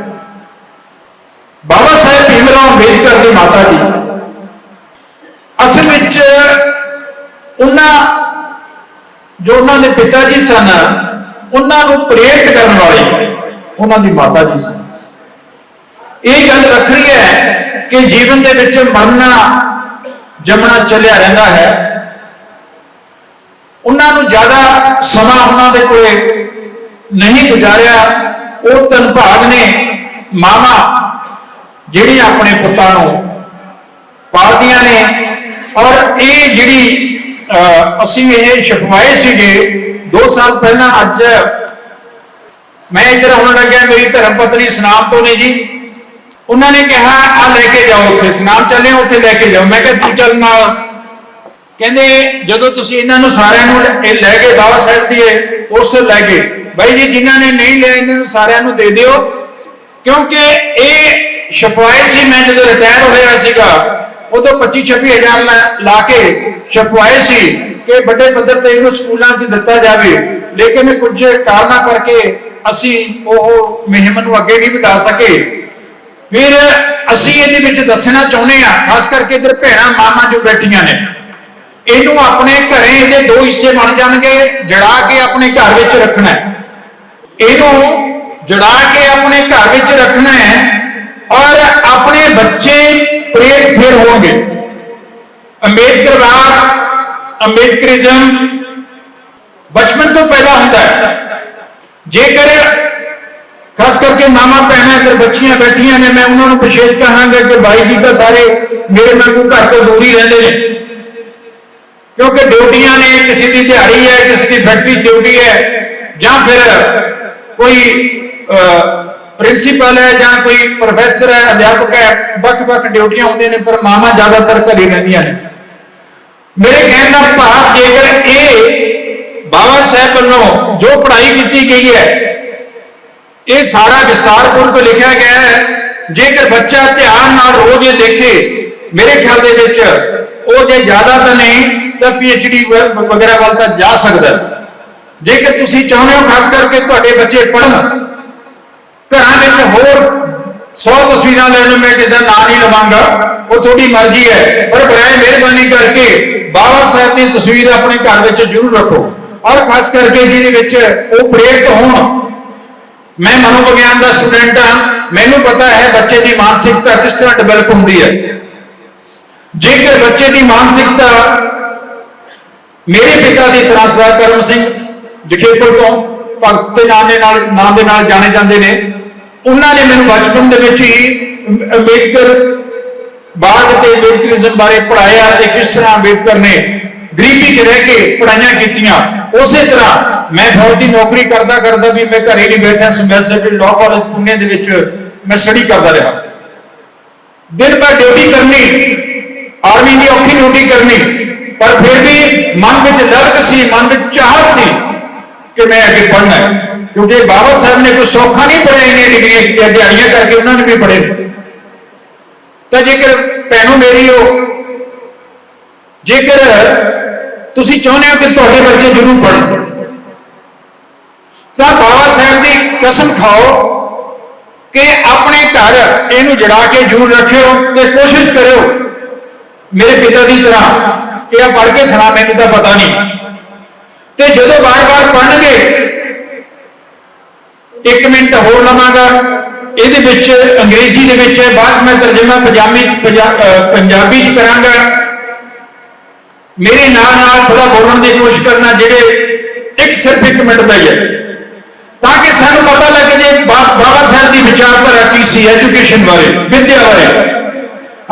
ਬਾਬਾ ਸਾਹਿਬ ਭੀਮਰਾਓ ਅੰਬੇਦਕਰ ਦੀ ਮਾਤਾ ਜੀ। ਅਸਲ ਵਿੱਚ ਉਹਨਾਂ, ਜੋ ਉਹਨਾਂ ਦੇ ਪਿਤਾ ਜੀ ਸਨ, ਉਹਨਾਂ ਨੂੰ ਪ੍ਰੇਰਿਤ ਕਰਨ ਵਾਲੇ ਉਹਨਾਂ ਦੀ ਮਾਤਾ ਜੀ ਸਨ। ਇਹ ਗੱਲ ਵੱਖਰੀ ਹੈ ਕਿ ਜੀਵਨ ਦੇ ਵਿੱਚ ਮਰਨਾ, ਜੰਮਣਾ, ਚੱਲਿਆ ਰਹਿੰਦਾ ਹੈ। ਉਹਨਾਂ ਨੂੰ ਜ਼ਿਆਦਾ ਸਮਾਂ ਉਹਨਾਂ ਦੇ ਕੋਲੇ ਨਹੀਂ ਗੁਜ਼ਾਰਿਆ ਉਹ ਧੰਨ ਨੇ। ਮਾਵਾ ਜਿਹੜੀਆਂ ਆਪਣੇ ਪੁੱਤਾਂ ਨੂੰ ਪਾਲਦੀਆਂ ਨੇ ਔਰ ਇਹ ਜਿਹੜੀ ਅਹ, ਅਸੀਂ ਇਹ ਛਪਵਾਏ ਸੀਗੇ 2 ਸਾਲ ਪਹਿਲਾਂ ਅੱਜ ਮੈਂ ਇੱਧਰ ਆਉਣ ਲੱਗਿਆ ਮੇਰੀ ਧਰਮ ਪਤਨੀ ਸਨਾਮ ਤੋਂ ਨੇ ਜੀ। ਉਹਨਾਂ ਨੇ ਕਿਹਾ ਆ ਲੈ ਕੇ ਜਾਓ ਉੱਥੇ ਸਨਾਮ ਚੱਲੇ ਉੱਥੇ ਲੈ ਕੇ ਜਾਓ। ਮੈਂ ਕਿਹਾ ਤੂੰ ਚੱਲ ਨਾਲ ਕਹਿੰਦੇ ਜਦੋਂ ਤੁਸੀਂ ਇਹਨਾਂ ਨੂੰ ਸਾਰਿਆਂ ਨੂੰ ਲੈ- ਇਹ ਲੈ ਕੇ ਬਾਬਾ ਸਾਹਿਬ ਦੀ ਇਹ ਉਸ ਲੈ ਕੇ। ਬਾਈ ਜੀ, ਜਿਨ੍ਹਾਂ ਨੇ ਨਹੀਂ ਲਿਆ, ਇਹਨਾਂ ਨੂੰ ਸਾਰਿਆਂ ਨੂੰ ਦੇ ਦਿਓ। ਕਿਉਂਕਿ ਇਹ ਛਪਵਾਏ ਸੀ ਮੈਂ ਜਦੋਂ ਰਿਟਾਇਰ ਹੋਇਆ ਸੀਗਾ, ਉਦੋਂ 25 26000 ਲਾ ਕੇ ਛਪਵਾਏ ਸੀ ਕਿ ਵੱਡੇ ਪੱਧਰ ਤੇ ਇਹਨੂੰ ਸਕੂਲਾਂ 'ਚ ਦਿੱਤਾ ਜਾਵੇ। ਲੇਕਿਨ ਕੁਝ ਕਾਰਨਾਂ ਕਰਕੇ ਅਸੀਂ ਉਹ ਮੁਹਿੰਮ ਨੂੰ ਅੱਗੇ ਨਹੀਂ ਵਧਾ ਸਕੇ। ਫਿਰ ਅਸੀਂ ਇਹਦੇ ਵਿੱਚ ਦੱਸਣਾ ਚਾਹੁੰਦੇ ਆ ਖਾਸ ਕਰਕੇ ਇਧਰ ਭੈਣਾਂ ਮਾਮਾ ਜੋ ਬੈਠੀਆਂ ਨੇ। ਇਹਨੂੰ ਆਪਣੇ ਘਰੇ ਇਹਦੇ ਦੋ ਹਿੱਸੇ ਬਣ ਜਾਣਗੇ, ਜੜਾ ਕੇ ਆਪਣੇ ਘਰ ਵਿੱਚ ਰੱਖਣਾ ਹੈ। ਇਹਨੂੰ ਜੜਾ ਕੇ ਆਪਣੇ ਘਰ ਵਿੱਚ ਰੱਖਣਾ ਹੈ ਔਰ ਆਪਣੇ ਬੱਚੇ ਪ੍ਰੇਰਿਤ ਫਿਰ ਹੋਣਗੇ। ਅੰਬੇਦਕਰਵਾਦ ਅੰਬੇਦਕਰਿਜ਼ਮ ਬਚਪਨ ਤੋਂ ਪੈਦਾ ਹੁੰਦਾ ਹੈ। ਜੇਕਰ ਖਾਸ ਕਰਕੇ ਮਾਮਾ ਭੈਣਾਂ ਇੱਧਰ ਬੱਚੀਆਂ ਬੈਠੀਆਂ ਨੇ, ਮੈਂ ਉਹਨਾਂ ਨੂੰ ਵਿਸ਼ੇਸ਼ ਕਹਾਂਗਾ ਕਿ ਬਾਈ ਜੀ ਤਾਂ ਸਾਰੇ ਮੇਰੇ ਵਾਂਗੂ ਘਰ ਤੋਂ ਦੂਰ ਹੀ ਰਹਿੰਦੇ ਨੇ। ਕਿਉਂਕਿ ਡਿਊਟੀਆਂ ਨੇ, ਕਿਸੇ ਦੀ ਦਿਹਾੜੀ ਹੈ, ਕਿਸੇ ਦੀ ਫੈਕਟਰੀ ਡਿਊਟੀ ਹੈ, ਜਾਂ ਫਿਰ ਕੋਈ ਪ੍ਰਿੰਸੀਪਲ ਹੈ ਜਾਂ ਕੋਈ ਪ੍ਰੋਫੈਸਰ ਹੈ, ਅਧਿਆਪਕ ਹੈ, ਵੱਖ-ਵੱਖ ਡਿਊਟੀਆਂ ਹੁੰਦੀਆਂ ਨੇ, ਪਰ ਮਾਵਾਂ ਜ਼ਿਆਦਾਤਰ ਘਰੇ ਰਹਿੰਦੀਆਂ ਨੇ। ਮੇਰੇ ਕਹਿਣ ਦਾ ਭਾਵ, ਜੇਕਰ ਇਹ ਬਾਬਾ ਸਾਹਿਬ ਵੱਲੋਂ ਜੋ ਪੜ੍ਹਾਈ ਕੀਤੀ ਗਈ ਹੈ, ਇਹ ਸਾਰਾ ਵਿਸਤਾਰਪੂਰਵਕ ਲਿਖਿਆ ਗਿਆ ਹੈ, ਜੇਕਰ ਬੱਚਾ ਧਿਆਨ ਨਾਲ ਰੋਜ਼ ਇਹ ਦੇਖੇ, ਮੇਰੇ ਖਿਆਲ ਦੇ ਵਿੱਚ ਉਹ ਜੇ ਜ਼ਿਆਦਾ ਤਾਂ ਨਹੀਂ ਤਾਂ ਡੀ ਵਗੈਰਾ ਵੱਲ ਤਾਂ ਜਾ ਸਕਦਾ ਜੇਕਰ ਤੁਸੀਂ ਚਾਹੁੰਦੇ ਹੋ, ਖਾਸ ਕਰਕੇ ਤੁਹਾਡੇ ਬੱਚੇ ਪੜ੍ਹਨ, ਘਰਾਂ ਵਿੱਚ ਹੋਰ 100 ਤਸਵੀਰਾਂ ਲੈ ਲਓ, ਮੈਂ ਕਿਦਾਂ ਨਾਂ ਨਹੀਂ ਲਵਾਂਗਾ, ਉਹ ਤੁਹਾਡੀ ਮਰਜ਼ੀ ਹੈ, ਪਰ ਬਰਾਏ ਮਿਹਰਬਾਨੀ ਕਰਕੇ ਬਾਬਾ ਸਾਹਿਬ ਦੀ ਤਸਵੀਰ ਆਪਣੇ ਘਰ ਵਿੱਚ ਜ਼ਰੂਰ ਰੱਖੋ। ਔਰ ਖਾਸ ਕਰਕੇ ਜਿਹਦੇ ਵਿੱਚ ਉਹ ਪ੍ਰੇਰਿਤ ਹੋਣ। ਮੈਂ ਮਨੋਵਿਗਿਆਨ ਦਾ ਸਟੂਡੈਂਟ ਹਾਂ, ਮੈਨੂੰ ਪਤਾ ਹੈ ਬੱਚੇ ਦੀ ਮਾਨਸਿਕਤਾ ਕਿਸ ਤਰ੍ਹਾਂ ਡਿਵੈਲਪ ਹੁੰਦੀ ਹੈ। ਜੇਕਰ ਬੱਚੇ ਦੀ ਮਾਨਸਿਕਤਾ ਮੇਰੇ ਪਿਤਾ ਦੀ ਤਰ੍ਹਾਂ ਸਦਾ ਕਰਮ ਸਿੰਘ, ਜਖੇਪੁਰ ਤੋਂ ਭਗਤ ਦੇ ਨਾਂ ਦੇ ਨਾਲ, ਨਾਂ ਦੇ ਨਾਲ ਜਾਣੇ ਜਾਂਦੇ ਨੇ। ਉਹਨਾਂ ਨੇ ਮੈਨੂੰ ਬਚਪਨ ਦੇ ਵਿੱਚ ਹੀ ਅੰਬੇਦਕਰ ਬਾਗ ਤੇ ਅੰਬੇਦਕਰਿਜ਼ਮ ਬਾਰੇ ਪੜਾਇਆ ਤੇ ਕਿਸ ਤਰ੍ਹਾਂ ਅੰਬੇਦਕਰ ਨੇ ਗਰੀਬੀ 'ਚ ਰਹਿ ਕੇ ਪੜਾਈਆਂ ਕੀਤੀਆਂ। ਉਸੇ ਤਰ੍ਹਾਂ ਮੈਂ ਫੌਜ ਦੀ ਨੌਕਰੀ ਕਰਦਾ ਕਰਦਾ ਵੀ ਮੈਂ ਘਰੇ ਨਹੀਂ ਬੈਠਾ ਸਮੈਸਟਰ ਲਾਅ ਕਾਲਜ ਪੁਣੇ ਦੇ ਵਿੱਚ ਮੈਂ ਸਟੱਡੀ ਕਰਦਾ ਰਿਹਾ। ਦਿਨ ਭਰ ਡਿਊਟੀ ਕਰਨੀ ਆਰਮੀ ਦੀ ਔਖੀ ਡਿਊਟੀ ਕਰਨੀ ਪਰ ਫਿਰ ਵੀ ਮਨ ਵਿੱਚ ਦਰਦ ਸੀ, ਮਨ ਵਿੱਚ ਚਾਹਤ ਸੀ ਕਿ ਮੈਂ ਅੱਗੇ ਪੜ੍ਹਨਾ ਹੈ। ਕਿਉਂਕਿ ਬਾਬਾ ਸਾਹਿਬ ਨੇ ਕੋਈ ਸੌਖਾ ਨਹੀਂ ਪੜਿਆ ਇੰਨੀਆਂ ਡਿਗਰੀਆਂ ਕੀਤੀਆਂ ਦਿਹਾੜੀਆਂ ਕਰਕੇ ਉਹਨਾਂ ਨੇ ਵੀ ਪੜ੍ਹੇ ਤਾਂ ਜੇਕਰ ਭੈਣੋ ਮੇਰੀ ਹੋ ਜੇਕਰ ਤੁਸੀਂ ਚਾਹੁੰਦੇ ਹੋ ਕਿ ਤੁਹਾਡੇ ਬੱਚੇ ਜ਼ਰੂਰ ਪੜ੍ਹਨ, ਤਾਂ ਬਾਬਾ ਸਾਹਿਬ ਦੀ ਕਸਮ ਖਾਓ ਕਿ ਆਪਣੇ ਘਰ ਇਹਨੂੰ ਜੜਾ ਕੇ ਜ਼ਰੂਰ ਰੱਖਿਓ ਤੇ ਕੋਸ਼ਿਸ਼ ਕਰਿਓ ਮੇਰੇ ਪਿਤਾ ਦੀ ਤਰ੍ਹਾਂ ਇਹ ਆ ਪੜ੍ਹ ਕੇ ਸੁਣਾ, ਮੈਨੂੰ ਤਾਂ ਪਤਾ ਨਹੀਂ। ਤੇ ਜਦੋਂ ਵਾਰ ਵਾਰ ਪੜ੍ਹਨਗੇ, ਇੱਕ ਮਿੰਟ ਹੋਰ ਲਵਾਂਗਾ। ਇਹਦੇ ਵਿੱਚ, ਅੰਗਰੇਜ਼ੀ ਦੇ ਵਿੱਚ ਹੈ ਬਾਅਦ 'ਚ ਮੈਂ ਤਰਜਮਾ ਪੰਜਾਬੀ, ਪੰਜਾ- ਪੰਜਾਬੀ ਚ ਕਰਾਂਗਾ। ਮੇਰੇ ਨਾਲ ਨਾਲ ਥੋੜਾ ਬੋਲਣ ਦੀ ਕੋਸ਼ਿਸ਼ ਕਰਨਾ, ਜਿਹੜੇ ਇੱਕ ਸਿਰਫ ਇੱਕ ਮਿੰਟ ਦਾ ਹੀ ਹੈ। ਤਾਂ ਕਿ ਸਾਨੂੰ ਪਤਾ ਲੱਗ ਜੇ, ਬਾ- ਬਾਬਾ ਸਾਹਿਬ ਦੀ ਵਿਚਾਰਧਾਰਾ ਕੀ ਸੀ, ਐਜੂਕੇਸ਼ਨ ਬਾਰੇ, ਵਿਦਿਆ ਬਾਰੇ।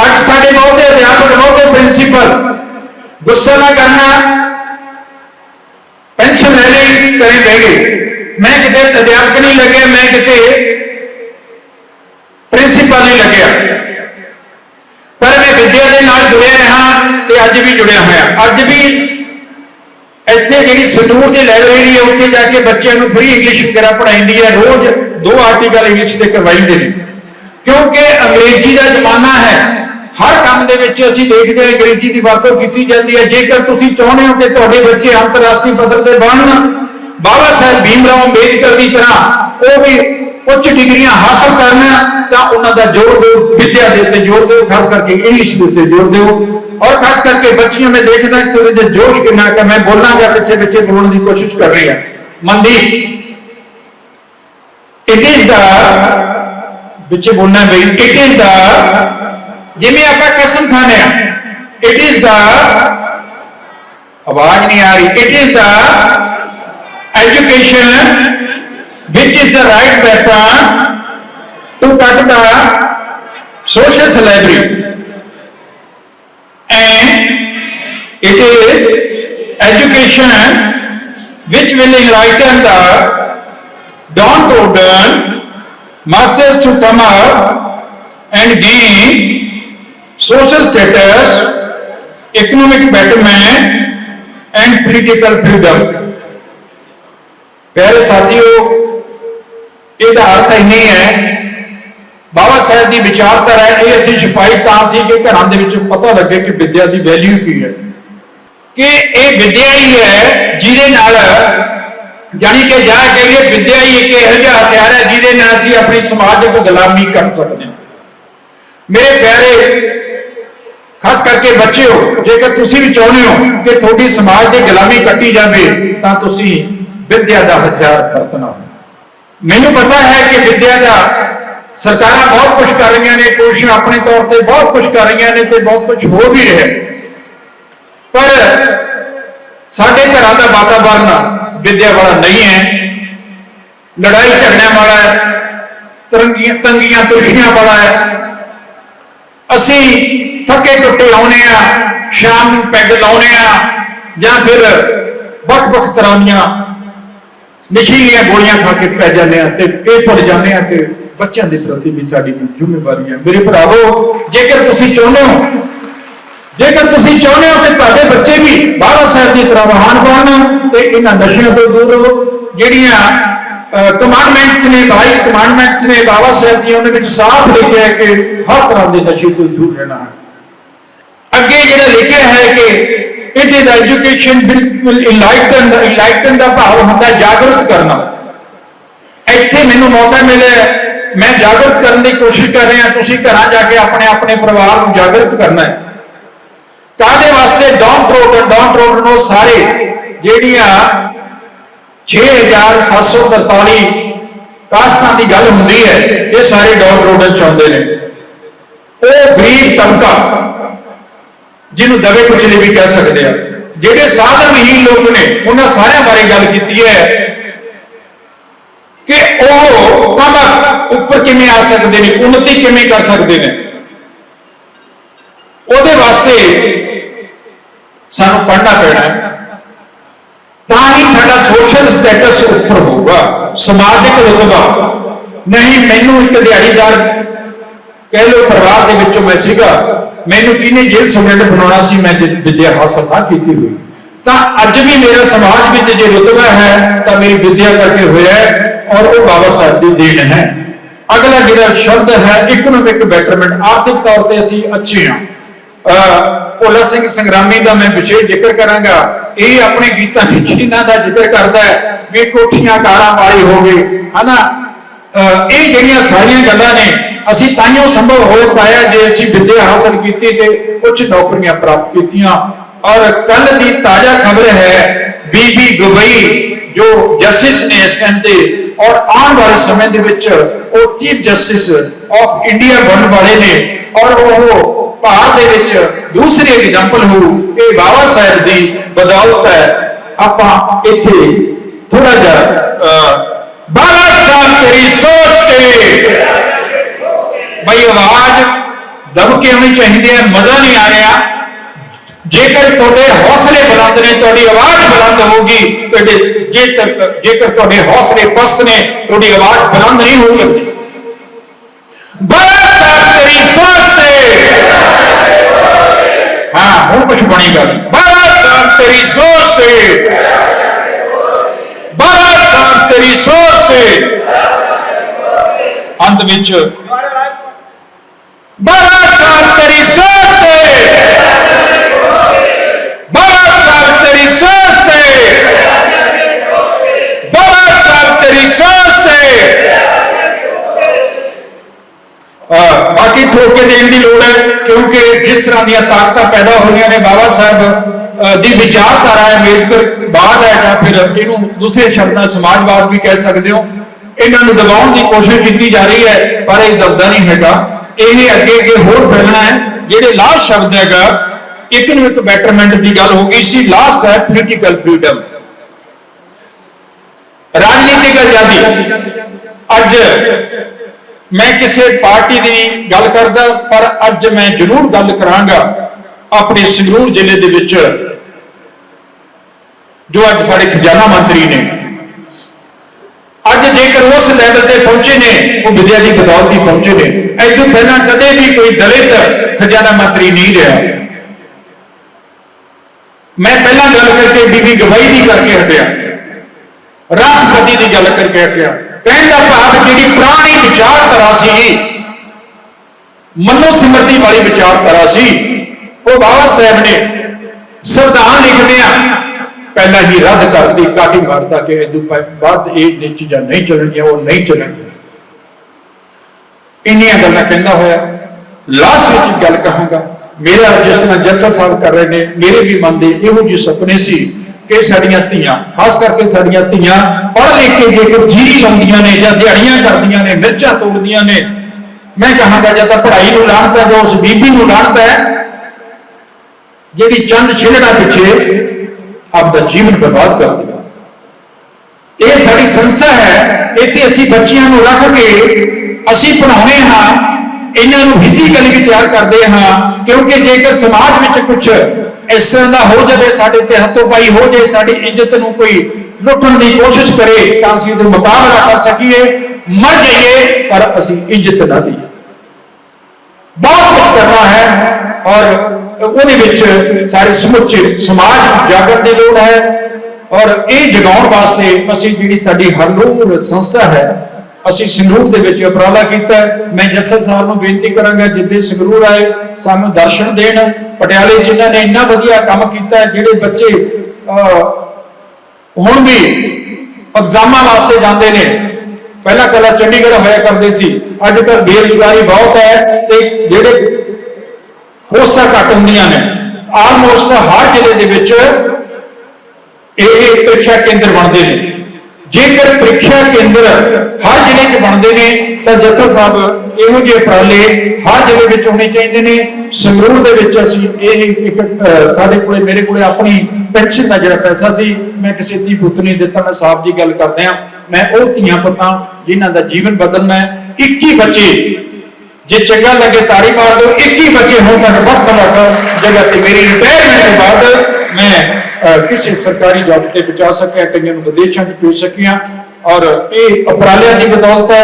ਅੱਜ ਸਾਡੇ ਬਹੁਤੇ ਅਧਿਆਪਕ ਬਹੁਤੇ ਪ੍ਰਿੰਸੀਪਲ ਗੁੱਸਾ ਨਾ ਕਰਨਾ, ਪੈਨਸ਼ਨ ਲੈ ਲਈ, ਕਰੇ ਬਹਿ ਗਏ। ਮੈਂ ਕਿਤੇ ਅਧਿਆਪਕ ਨਹੀਂ ਲੱਗਿਆ, ਮੈਂ ਕਿਤੇ ਪ੍ਰਿੰਸੀਪਲ ਨਹੀਂ ਲੱਗਿਆ। ਪਰ ਮੈਂ ਵਿਦਿਆ ਦੇ ਨਾਲ ਜੁੜਿਆ ਰਿਹਾ ਤੇ ਅੱਜ ਵੀ ਜੁੜਿਆ ਹੋਇਆ। ਅੱਜ ਵੀ ਇੱਥੇ ਜਿਹੜੀ ਸੰਦੂਰ ਦੀ ਲਾਇਬ੍ਰੇਰੀ ਹੈ, ਉੱਥੇ ਜਾ ਕੇ ਬੱਚਿਆਂ ਨੂੰ ਫ੍ਰੀ ਇੰਗਲਿਸ਼ ਵਗੈਰਾ ਪੜ੍ਹਾਈਂਦੀ ਹੈ। ਰੋਜ਼ ਦੋ ਆਰਟੀਕਲ ਇੰਗਲਿਸ਼ ਦੇ ਕਰਵਾਈਂਦੇ ਨੇ। ਕਿਉਂਕਿ ਅੰਗਰੇਜ਼ੀ ਦਾ ਜ਼ਮਾਨਾ ਹੈ ਹਰ ਕੰਮ ਦੇ ਵਿੱਚ ਅਸੀਂ ਦੇਖਦੇ ਹਾਂ ਅੰਗਰੇਜ਼ੀ ਦੀ ਵਰਤੋਂ ਕੀਤੀ ਜਾਂਦੀ ਹੈ। ਜੇਕਰ ਤੁਸੀਂ ਚਾਹੁੰਦੇ ਹੋ ਕਿ ਤੁਹਾਡੇ ਬੱਚੇ ਅੰਤਰਰਾਸ਼ਟਰੀ ਪੱਧਰ ਤੇ ਬਣਨ, ਬਾਬਾ ਸਾਹਿਬ ਭੀਮਰਾਓ ਅੰਬੇਦਕਰ ਦੀ ਤਰ੍ਹਾਂ ਉਹ ਵੀ ਉੱਚ ਡਿਗਰੀਆਂ ਹਾਸਲ ਕਰਨ, ਤਾਂ ਉਹਨਾਂ ਦਾ ਜ਼ੋਰ ਦਿਓ, ਵਿੱਦਿਆ ਦੇ ਉੱਤੇ ਜ਼ੋਰ ਦਿਓ, ਖਾਸ ਕਰਕੇ ਇੰਗਲਿਸ਼ ਦੇ ਉੱਤੇ ਜ਼ੋਰ ਦਿਓ। ਔਰ ਖਾਸ ਕਰਕੇ ਬੱਚੀਆਂ, ਮੈਂ ਦੇਖਦਾ ਕਿ ਥੋੜੇ ਜਿਹਾ ਜੋਸ਼ ਕਿੰਨਾ ਕਿ ਮੈਂ ਬੋਲਾਂਗਾ ਪਿੱਛੇ ਪਿੱਛੇ ਬੋਲਣ ਦੀ ਕੋਸ਼ਿਸ਼ ਕਰ ਰਹੀ ਹਾਂ। ਮਨਦੀਪ ਇਟ ਇਜ਼ ਦਾ ਪਿੱਛੇ ਬੋਲਣਾ ਬਈ ਇਟ ਇਜ਼ ਦਾ जिम्मे आपका कसम खाने इट इज़ द आवाज़ नहीं आ रही it is the education which is the right platform to cut the social slavery and it is education which will enlighten the downtrodden masses to come up and gain social status, economic betterment and political freedom. ਪਿਆਰੇ ਸਾਥੀਓ ਇਹਦਾ ਅਰਥ ਇੰਨੀ ਹੈ ਬਾਬਾ ਸਾਹਿਬ ਦੀ ਵਿਚਾਰਧਾਰਾ ਹੈ ਇਹ ਅਸੀਂ ਛਪਾਈ ਤਾਂ ਸੀ ਕਿ ਘਰਾਂ ਦੇ ਵਿੱਚ ਪਤਾ ਲੱਗੇ ਕਿ ਵਿਦਿਆ ਦੀ ਵੈਲਿਊ ਕੀ ਹੈ ਕਿ ਇਹ ਵਿਦਿਆ ਹੀ ਹੈ ਜਿਹਦੇ ਨਾਲ ਜਾਣੀ ਕਿ ਜਾ ਕਹੀਏ ਵਿਦਿਆ ਹੀ ਇੱਕ ਇਹੋ ਜਿਹਾ ਹਥਿਆਰ ਹੈ ਜਿਹਦੇ ਨਾਲ ਅਸੀਂ ਆਪਣੀ ਸਮਾਜਿਕ ਗੁਲਾਮੀ ਕਰ ਸਕਦੇ ਹਾਂ ਮੇਰੇ ਪਿਆਰੇ ਖਾਸ ਕਰਕੇ ਬੱਚਿਓ ਜੇਕਰ ਤੁਸੀਂ ਵੀ ਚਾਹੁੰਦੇ ਹੋ ਕਿ ਤੁਹਾਡੀ ਸਮਾਜ ਦੀ ਗੁਲਾਮੀ ਕੱਟੀ ਜਾਵੇ, ਤਾਂ ਤੁਸੀਂ ਵਿਦਿਆ ਦਾ ਹਥਿਆਰ ਵਰਤਣਾ। ਮੈਨੂੰ ਪਤਾ ਹੈ ਕਿ ਵਿਦਿਆ ਦਾ ਸਰਕਾਰਾਂ ਬਹੁਤ ਕੁਝ ਕਰ ਰਹੀਆਂ ਨੇ, ਕੋਸ਼ਿਸ਼ਾਂ ਆਪਣੇ ਤੌਰ ਤੇ ਬਹੁਤ ਕੁਝ ਕਰ ਰਹੀਆਂ ਨੇ ਤੇ ਬਹੁਤ ਕੁਝ ਹੋ ਵੀ ਰਿਹਾ ਪਰ ਸਾਡੇ ਘਰਾਂ ਦਾ ਵਾਤਾਵਰਨ ਵਿਦਿਆ ਵਾਲਾ ਨਹੀਂ ਹੈ। ਲੜਾਈ ਝਗੜਿਆਂ ਵਾਲਾ ਹੈ, ਤਰੰਗੀਆਂ ਤੰਗੀਆਂ ਤੁਸ਼ੀਆਂ ਵਾਲਾ ਹੈ। ਅਸੀਂ ਥੱਕੇ ਟੁੱਟੇ ਆਉਨੇ ਆ, ਸ਼ਾਮ ਨੂੰ ਪੈਗ ਲਾਉਨੇ ਆ, ਜਾਂ ਫਿਰ ਵੱਖ-ਵੱਖ ਤਰ੍ਹਾਂ ਦੀਆਂ ਨਸ਼ੀਲੀਆਂ ਗੋਲੀਆਂ ਖਾ ਕੇ ਪੈ ਜਾਂਦੇ ਆ ਤੇ ਇਹ ਭੁੱਲ ਜਾਂਦੇ ਆ ਕਿ ਬੱਚਿਆਂ ਦੇ ਪ੍ਰਤੀ ਵੀ ਸਾਡੀ ਜ਼ਿੰਮੇਵਾਰੀ ਹੈ ਮੇਰੇ ਭਰਾਵੋ, ਜੇਕਰ ਤੁਸੀਂ ਚਾਹੁੰਦੇ ਹੋ, ਜੇਕਰ ਤੁਸੀਂ ਚਾਹੁੰਦੇ ਹੋ ਕਿ ਤੁਹਾਡੇ ਬੱਚੇ ਵੀ ਬਾਬਾ ਸਾਹਿਬ ਦੀ ਤਰ੍ਹਾਂ ਮਹਾਨ ਬਣਨ ਤੇ ਇਹਨਾਂ ਨਸ਼ਿਆਂ ਤੋਂ ਦੂਰ ਰਹੋ, ਜਿਹੜੀਆਂ ਕਮਾਂਡਮੈਂਟਸ ਨੇ ਬਾਈ ਕਮਾਂਡਮੈਂਟਸ ਨੇ ਬਾਬਾ ਸਾਹਿਬ ਦੀਆਂ ਉਹਨਾਂ ਵਿੱਚ ਸਾਫ਼ ਲਿਖਿਆ ਹੈ ਕਿ ਹਰ ਤਰ੍ਹਾਂ ਦੇ ਨਸ਼ੇ ਤੋਂ ਦੂਰ ਰਹਿਣਾ ਹੈ। ਅੱਗੇ ਜਿਹੜਾ ਲਿਖਿਆ ਹੈ ਕਿ ਇਟ ਇਜ਼ ਐਜੂਕੇਸ਼ਨ ਬਿਲਕੁਲ ਇਨਲਾਈਟਨ ਇਨਲਾਈਟਨ ਦਾ ਭਾਵ ਹੁੰਦਾ ਜਾਗਰੂਕ ਕਰਨਾ। ਇੱਥੇ ਮੈਨੂੰ ਮੌਕਾ ਮਿਲਿਆ ਮੈਂ ਜਾਗਰੂਕ ਕਰਨ ਦੀ ਕੋਸ਼ਿਸ਼ ਕਰ ਰਿਹਾ, ਤੁਸੀਂ ਘਰਾਂ ਜਾ ਕੇ ਆਪਣੇ ਆਪਣੇ ਪਰਿਵਾਰ ਨੂੰ ਜਾਗਰੂਕ ਕਰਨਾ ਹੈ। ਕਾਦੇ ਵਾਸਤੇ? ਡੌਨ ਟ੍ਰੋਡਨ ਡੌਨ ਟ੍ਰੋਡਨ ਉਹ ਸਾਰੇ ਜਿਹੜੀਆਂ 6743 ਕਾਸਟਾਂ ਦੀ ਗੱਲ ਹੁੰਦੀ ਹੈ, ਇਹ ਸਾਰੇ ਡੌਨ ਟ੍ਰੋਡਨ ਚਾਹੁੰਦੇ ਨੇ। ਉਹ ਗਰੀਬ ਤਬਕਾ ਜਿਹਨੂੰ ਦਵੇ ਕੁਚਲੇ ਵੀ ਕਹਿ ਸਕਦੇ ਆ। ਜਿਹੜੇ ਸਾਧਨਹੀਨ ਲੋਕ ਨੇ, ਉਹਨਾਂ ਸਾਰਿਆਂ ਬਾਰੇ ਗੱਲ ਕੀਤੀ ਹੈ ਕਿ ਉਹ ਕਮਰ ਉੱਪਰ ਕਿਵੇਂ ਆ ਸਕਦੇ ਨੇ ਉન્નਤੀ ਕਿਵੇਂ ਕਰ ਸਕਦੇ ਨੇ। ਉਹਦੇ ਵਾਸਤੇ ਸਾਨੂੰ ਪੜ੍ਹਨਾ ਪੈਣਾ ਹੈ। ਤਾਂ ਹੀ ਸਾਡਾ ਸੋਸ਼ਲ ਸਟੇਟਸ ਉੱਪਰ ਹੋਊਗਾ। ਸਮਾਜਿਕ ਰੁਤਬਾ। ਨਹੀਂ, ਮੈਨੂੰ ਇੱਕ ਦਿਹਾੜੀਦਾਰ, ਕਹਿ ਲੋ ਪਰਿਵਾਰ ਦੇ ਵਿੱਚੋਂ ਮੈਂ ਸੀਗਾ। ਮੈਨੂੰ ਕਿਹਨੇ ਜੇਲ੍ਹ ਸੁਪਰਡੈਂਟ ਬਣਾਉਣਾ ਸੀ, ਮੈਂ ਵਿਦਿਆ ਹਾਸਲ ਨਾ ਕੀਤੀ ਹੋਈ। ਤਾਂ ਅੱਜ ਵੀ ਮੇਰਾ ਸਮਾਜ ਵਿੱਚ ਜੇ ਰੁਤਬਾ ਹੈ, ਤਾਂ ਮੇਰੀ ਵਿਦਿਆ ਕਰਕੇ ਹੋਇਆ ਔਰ ਉਹ ਬਾਬਾ ਸਾਹਿਬ ਦੀ ਦੇਣ ਹੈ। ਅਗਲਾ ਜਿਹੜਾ ਸ਼ਬਦ ਹੈ ਇਕਨੋਮਿਕ ਬੈਟਰਮੈਂਟ। ਆਰਥਿਕ ਤੌਰ ਤੇ ਅਸੀਂ ਅੱਛੇ ਹਾਂ। ਅਹ ਭੋਲਾ ਸਿੰਘ ਸੰਗਰਾਮੀ ਦਾ ਮੈਂ ਵਿਸ਼ੇਸ਼ ਜ਼ਿਕਰ ਕਰਾਂਗਾ। ਇਹ ਆਪਣੇ ਗੀਤਾਂ ਵਿੱਚ ਇਹਨਾਂ ਦਾ ਜ਼ਿਕਰ ਕਰਦਾ ਹੈ ਵੀ ਕੋਠੀਆਂ ਕਾਰਾਂ ਵਾਲੀ ਹੋ ਗਏ। ਹਨਾ? ਅਹ ਇਹ ਜਿਹੜੀਆਂ ਸਾਰੀਆਂ ਗੱਲਾਂ ਨੇ ਅਸੀਂ ਤਾਈਓ ਸੰਭਵ ਹੋ ਪਾਇਆ ਜੇ ਅਸੀਂ ਵਿਦਿਆ ਹਾਸਲ ਕੀਤੀ ਤੇ ਉੱਚ ਨੌਕਰੀਆਂ ਪ੍ਰਾਪਤ ਕੀਤੀਆਂ। ਔਰ ਕੱਲ ਦੀ ਤਾਜ਼ਾ ਖਬਰ ਹੈ ਬੀਬੀ ਗਬਈ ਜੋ ਜਸਟਿਸ ਨੇ ਇਸ ਟਾਈਮ ਤੇ ਔਰ ਆਉਣ ਵਾਲੇ ਸਮੇਂ ਦੇ ਵਿੱਚ ਉਹ ਚੀਫ ਜਸਟਿਸ ਆਫ ਇੰਡੀਆ ਬਣਨ ਵਾਲੇ ਨੇ। ਔਰ ਉਹ ਭਾਰਤ ਦੇ ਵਿੱਚ ਦੂਸਰੀ ਐਗਜ਼ਾਮਪਲ ਹੋ ਇਹ ਬਾਬਾ ਸਾਹਿਬ ਦੀ ਬਦੌਲਤ ਹੈ। ਆਪਾਂ ਇੱਥੇ ਥੋੜਾ ਜਿਹਾ ਅਹ, ਬਾਬਾ ਸਾਹਿਬ ਤੇਰੀ ਸੋਚ ਤੇ ਬਈ ਆਵਾਜ਼ ਦਬ ਕੇ ਆਉਣੀ ਚਾਹੀਦੀ ਹੈ ਮਜ਼ਾ ਨਹੀਂ ਆ ਰਿਹਾ ਜੇਕਰ ਤੁਹਾਡੇ ਹੌਸਲੇ ਬੁਲੰਦ ਨੇ ਤੁਹਾਡੀ ਆਵਾਜ਼ ਬੁਲੰਦ ਹੋਊਗੀ ਤੁਹਾਡੇ ਜੇ ਤੱਕ ਜੇਕਰ ਤੁਹਾਡੇ ਹੌਸਲੇ ਪਸਤ ਨੇ ਤੁਹਾਡੀ ਆਵਾਜ਼ ਬੁਲੰਦ ਨਹੀਂ ਹੋ ਸਕਦੀ ਬੜਾ ਸਾਹਿਬ ਤੇਰੀ ਸੋਚ ਸੇ ਹਾਂ ਹੁਣ ਕੁਝ ਬਣੀ ਗੱਲ ਬੜਾ ਸਾਹਿਬ ਤੇਰੀ ਸੋਚ ਸੇ ਬੜਾ ਸਾਹਿਬ ਤੇਰੀ ਸੋਚ ਸੇ ਅੰਤ ਵਿੱਚ ਬੜਾ ਸਾਹਿਬ ਤੇਰੀ ਸੋਚ ਸੇ ਬਾਬਾ ਸਾਹਿਬ ਤੇਰੀ ਸੋਚ ਸੇ ਬਾਬਾ ਸਾਹਿਬ ਤੇਰੀ ਸੋਚ ਸੇ ਬਾਕੀ ਠੋਕ ਕੇ ਦੇਣ ਦੀ ਲੋੜ ਹੈ ਕਿਉਂਕਿ ਜਿਸ ਤਰ੍ਹਾਂ ਦੀਆਂ ਤਾਕਤਾਂ ਪੈਦਾ ਹੋਈਆਂ ਨੇ ਬਾਬਾ ਸਾਹਿਬ ਦੀ ਵਿਚਾਰਧਾਰਾ ਹੈ ਅੰਬੇਦਕਰ ਬਾਦ ਹੈ ਜਾਂ ਫਿਰ ਇਹਨੂੰ ਦੂਸਰੇ ਸ਼ਬਦਾਂ ਸਮਾਜਵਾਦ ਵੀ ਕਹਿ ਸਕਦੇ ਹੋ ਇਹਨਾਂ ਨੂੰ ਦਬਾਉਣ ਦੀ ਕੋਸ਼ਿਸ਼ ਕੀਤੀ ਜਾ ਰਹੀ ਹੈ ਪਰ ਇਹ ਦਬਦਾ ਨਹੀਂ ਹੈਗਾ ਇਹ ਅੱਗੇ ਅੱਗੇ ਹੋਰ ਫੈਲਣਾ ਹੈ, ਜਿਹੜੇ ਲਾਸਟ ਸ਼ਬਦ ਹੈਗਾ, ਇੱਕ ਨੂੰ ਇੱਕ ਬੈਟਰਮੈਂਟ ਦੀ ਗੱਲ ਹੋ ਗਈ ਸੀ, ਲਾਸਟ ਹੈ ਪੋਲੀਟੀਕਲ ਫਰੀडम ਰਾਜਨੀਤਿਕ ਆਜ਼ਾਦੀ। ਅੱਜ ਮੈਂ ਕਿਸੇ ਪਾਰਟੀ ਦੀ ਗੱਲ ਕਰਦਾ, ਪਰ ਅੱਜ ਮੈਂ ਜ਼ਰੂਰ ਗੱਲ ਕਰਾਂਗਾ ਆਪਣੇ ਸੰਗਰੂਰ ਜ਼ਿਲ੍ਹੇ ਦੇ ਵਿੱਚ, ਜੋ ਅੱਜ ਸਾਡੇ ਖਜ਼ਾਨਾ ਮੰਤਰੀ ਨੇ। ਅੱਜ ਜੇਕਰ ਉਸ ਲੈਵਲ ਤੇ ਪਹੁੰਚੇ ਨੇ, ਉਹ ਵਿਦਿਆ ਦੀ ਬਦੌਲਤ ਹੀ ਪਹੁੰਚੇ ਨੇ। ਐਦੋਂ ਪਹਿਲਾਂ ਕਦੇ ਵੀ ਕੋਈ ਦਲਿਤ ਖਜ਼ਾਨਾ ਮੰਤਰੀ ਨਹੀਂ ਰਿਹਾ। ਮੈਂ ਪਹਿਲਾਂ ਗੱਲ ਕਰਕੇ ਬੀਬੀ ਗਵਾਈ ਦੀ ਕਰਕੇ ਹਟਿਆ। ਰਾਸ਼ਟਰਪਤੀ ਦੀ ਗੱਲ ਕਰਕੇ ਹਟਿਆ। ਕਹਿਣ ਦਾ ਭਾਵ ਜਿਹੜੀ ਪੁਰਾਣੀ ਵਿਚਾਰਧਾਰਾ ਸੀ, ਮਨੋ ਸਿਮਰਤੀ ਵਾਲੀ ਵਿਚਾਰਧਾਰਾ ਸੀ, ਉਹ ਬਾਬਾ ਸਾਹਿਬ ਨੇ ਸੰਵਿਧਾਨ ਲਿਖਦਿਆਂ ਪਹਿਲਾਂ ਹੀ ਰੱਦ ਕਰਤੀ, ਕਾਠੀ ਮਾਰਤਾ ਕਿ ਇਹ ਬਾਅਦ ਇਹ ਇਹ ਚੀਜ਼ਾਂ ਨਹੀਂ ਚੱਲਣਗੀਆਂ, ਉਹ ਨਹੀਂ ਚੱਲਣਗੀਆਂ। ਇੰਨੀਆਂ ਗੱਲਾਂ ਕਹਿੰਦਾ ਹੋਇਆ। ਲਾਸਟ ਵਿੱਚ ਗੱਲ ਕਹਾਂਗਾ। ਮੇਰਾ ਜਿਸ ਨਾਲ ਜੱਸਾ ਸਾਹਿਬ ਕਰ ਰਹੇ ਨੇ, ਮੇਰੇ ਵੀ ਮਨ ਦੇ ਇਹੋ ਜਿਹੇ ਸੁਪਨੇ ਸੀ ਕਿ ਸਾਡੀਆਂ ਧੀਆਂ, ਖਾਸ ਕਰਕੇ ਸਾਡੀਆਂ ਧੀਆਂ ਪੜ੍ਹ ਲਿਖ ਕੇ ਜੇਕਰ ਜੀਰੀ ਲਾਉਂਦੀਆਂ ਨੇ ਜਾਂ ਦਿਹਾੜੀਆਂ ਕਰਦੀਆਂ ਨੇ, ਮਿਰਚਾਂ ਤੋੜਦੀਆਂ ਨੇ, ਮੈਂ ਕਹਾਂਗਾ ਜਾਂ ਤਾਂ ਪੜ੍ਹਾਈ ਨੂੰ ਲਾਣਤਾ ਜਾਂ ਉਸ ਬੀਬੀ ਨੂੰ ਲਾਣਤਾ ਹੈ, ਜਿਹੜੀ ਚੰਦ ਛਿਲੜਾ ਪਿੱਛੇ ਆਪਦਾ ਜੀਵਨ ਬਰਬਾਦ ਕਰ ਦਿੰਦਾ ਇਹ ਸਾਡੀ ਸੰਸਥਾ ਹੈ, ਇੱਥੇ ਅਸੀਂ ਬੱਚਿਆਂ ਨੂੰ ਰੱਖ ਕੇ ਅਸੀਂ ਪੜ੍ਹਾਉਂਦੇ ਹਾਂ, ਇਹਨਾਂ ਨੂੰ ਫਿਜ਼ੀਕਲੀ ਵੀ ਤਿਆਰ ਕਰਦੇ ਹਾਂ, ਕਿਉਂਕਿ ਜੇਕਰ ਸਮਾਜ ਵਿੱਚ ਕੁਝ ਇਸ ਤਰ੍ਹਾਂ ਦਾ ਹੋ ਜਾਵੇ, ਸਾਡੇ ਤੇ ਹੱਥੋਂ ਪਾਈ ਹੋ ਜਾਏ ਸਾਡੀ ਇੱਜ਼ਤ ਨੂੰ ਕੋਈ ਲੁੱਟਣ ਦੀ ਕੋਸ਼ਿਸ਼ ਕਰੇ, ਤਾਂ ਅਸੀਂ ਉਹਦਾ ਮੁਕਾਬਲਾ ਕਰ ਸਕੀਏ, ਮਰ ਜਾਈਏ, ਪਰ ਅਸੀਂ ਇੱਜ਼ਤ ਨਾ ਦਈਏ। ਬਹੁਤ ਕੁਝ ਕਰਨਾ ਹੈ ਔਰ ਉਹਦੇ ਵਿੱਚ ਸਾਰੇ ਸਮੁੱਚੇ ਸਮਾਜ ਜਾਗਰ ਦੀ ਲੋੜ ਹੈ ਔਰ ਇਹ ਜਗਾਉਣ ਵਾਸਤੇ ਅਸੀਂ ਜਿਹੜੀ ਸਾਡੀ ਹਰਨੂਰ ਸੰਸਥਾ ਹੈ ਅਸੀਂ ਸੰਗਰੂਰ ਦੇ ਵਿੱਚ ਉਪਰਾਲਾ ਕੀਤਾ ਮੈਂ ਜੱਸਾ ਸਾਹਿਬ ਨੂੰ ਬੇਨਤੀ ਕਰਾਂਗਾ ਜਿੱਦੇ ਸੰਗਰੂਰ ਆਏ ਸਾਨੂੰ ਦਰਸ਼ਨ ਦੇਣ। ਪਟਿਆਲੇ ਜਿਨ੍ਹਾਂ ਨੇ ਇੰਨਾ ਵਧੀਆ ਕੰਮ ਕੀਤਾ ਜਿਹੜੇ ਬੱਚੇ ਅਹ, ਹੁਣ ਵੀ ਐਗਜ਼ਾਮਾਂ ਵਾਸਤੇ ਜਾਂਦੇ ਨੇ। ਪਹਿਲਾਂ ਕੱਲਾ ਚੰਡੀਗੜ੍ਹ ਹੋਇਆ ਕਰਦੇ ਸੀ। ਅੱਜ ਕੱਲ੍ਹ ਬੇਰੁਜ਼ਗਾਰੀ ਬਹੁਤ ਹੈ ਤੇ ਜਿਹੜੇ ਪੋਸਟਾਂ ਘੱਟ ਹੁੰਦੀਆਂ ਨੇ। ਆਲਮੋਸਟ ਹਰ ਜ਼ਿਲ੍ਹੇ ਦੇ ਵਿੱਚ ਇਹ ਪ੍ਰੀਖਿਆ ਕੇਂਦਰ ਬਣਦੇ ਨੇ। ਜੇਕਰ ਪ੍ਰੀਖਿਆ ਕੇਂਦਰ ਹਰ ਜ਼ਿਲ੍ਹੇ 'ਚ ਬਣਦੇ ਨੇ, ਤਾਂ ਜੱਸਾ ਸਾਹਿਬ ਇਹੋ ਜਿਹੇ ਉਪਰਾਲੇ ਹਰ ਜ਼ਿਲ੍ਹੇ ਵਿੱਚ ਹੋਣੇ ਚਾਹੀਦੇ ਨੇ। ਸੰਗਰੂਰ ਦੇ ਵਿੱਚ ਅਸੀਂ ਇਹ ਇੱਕ ਸਾਡੇ ਕੋਲੇ, ਮੇਰੇ ਕੋਲੇ ਆਪਣੀ ਪੈਨਸ਼ਨ ਦਾ ਜਿਹੜਾ ਪੈਸਾ ਸੀ, ਮੈਂ ਕਿਸੇ ਦੀ ਪੁੱਤ ਨਹੀਂ ਦਿੱਤਾ, ਮੈਂ ਸਾਹਿਬ ਦੀ ਗੱਲ ਕਰਦੇ ਆ ਮੈਂ ਉਹ ਧੀਆਂ ਪੁੱਤਾਂ ਜਿਨ੍ਹਾਂ ਦਾ ਜੀਵਨ ਬਦਲਣਾ ਹੈ 21 ਬੱਚੇ ਜੇ ਚੰਗਾ ਲੱਗੇ ਤਾੜੀ ਮਾਰ ਦਿਓ 21 ਬੱਚੇ ਹੋਣ ਤੱਕ ਬਹੁਤ ਤੁਹਾਡਾ ਜਗ੍ਹਾ ਤੇ ਮੇਰੀ ਰਿਟਾਇਰਮੈਂਟ ਤੋਂ ਬਾਅਦ ਮੈਂ ਕਿਸੇ ਸਰਕਾਰੀ ਜੌਬ ਤੇ ਪਹੁੰਚਾ ਸਕਿਆ, ਕਈਆਂ ਨੂੰ ਵਿਦੇਸ਼ਾਂ 'ਚ ਭੇਜ ਸਕਿਆ। ਔਰ ਇਹ ਅਪਰਾਲਿਆਂ ਦੀ ਬਦੌਲਤ ਹੈ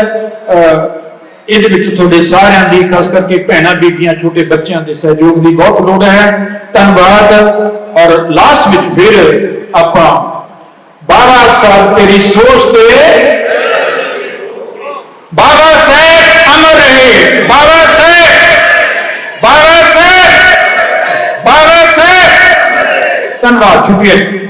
ਇਹਦੇ ਵਿੱਚ ਤੁਹਾਡੇ ਸਾਰਿਆਂ ਦੀ, ਖਾਸ ਕਰਕੇ ਭੈਣਾਂ, ਬੀਬੀਆਂ, ਛੋਟੇ ਬੱਚਿਆਂ ਦੇ ਸਹਿਯੋਗ ਦੀ ਬਹੁਤ ਲੋੜ ਹੈ। ਧੰਨਵਾਦ। ਔਰ ਲਾਸਟ ਵਿੱਚ ਫਿਰ ਆਪਾਂ 12 ਸਾਲ ਤੇਰੀ ਸੋਚ ਸੇ ਬਾਬਾ ਸਾਹਿਬ बाबा साहेब बाबा साहेब बाबा साहेब धन्यवाद शुक्रिया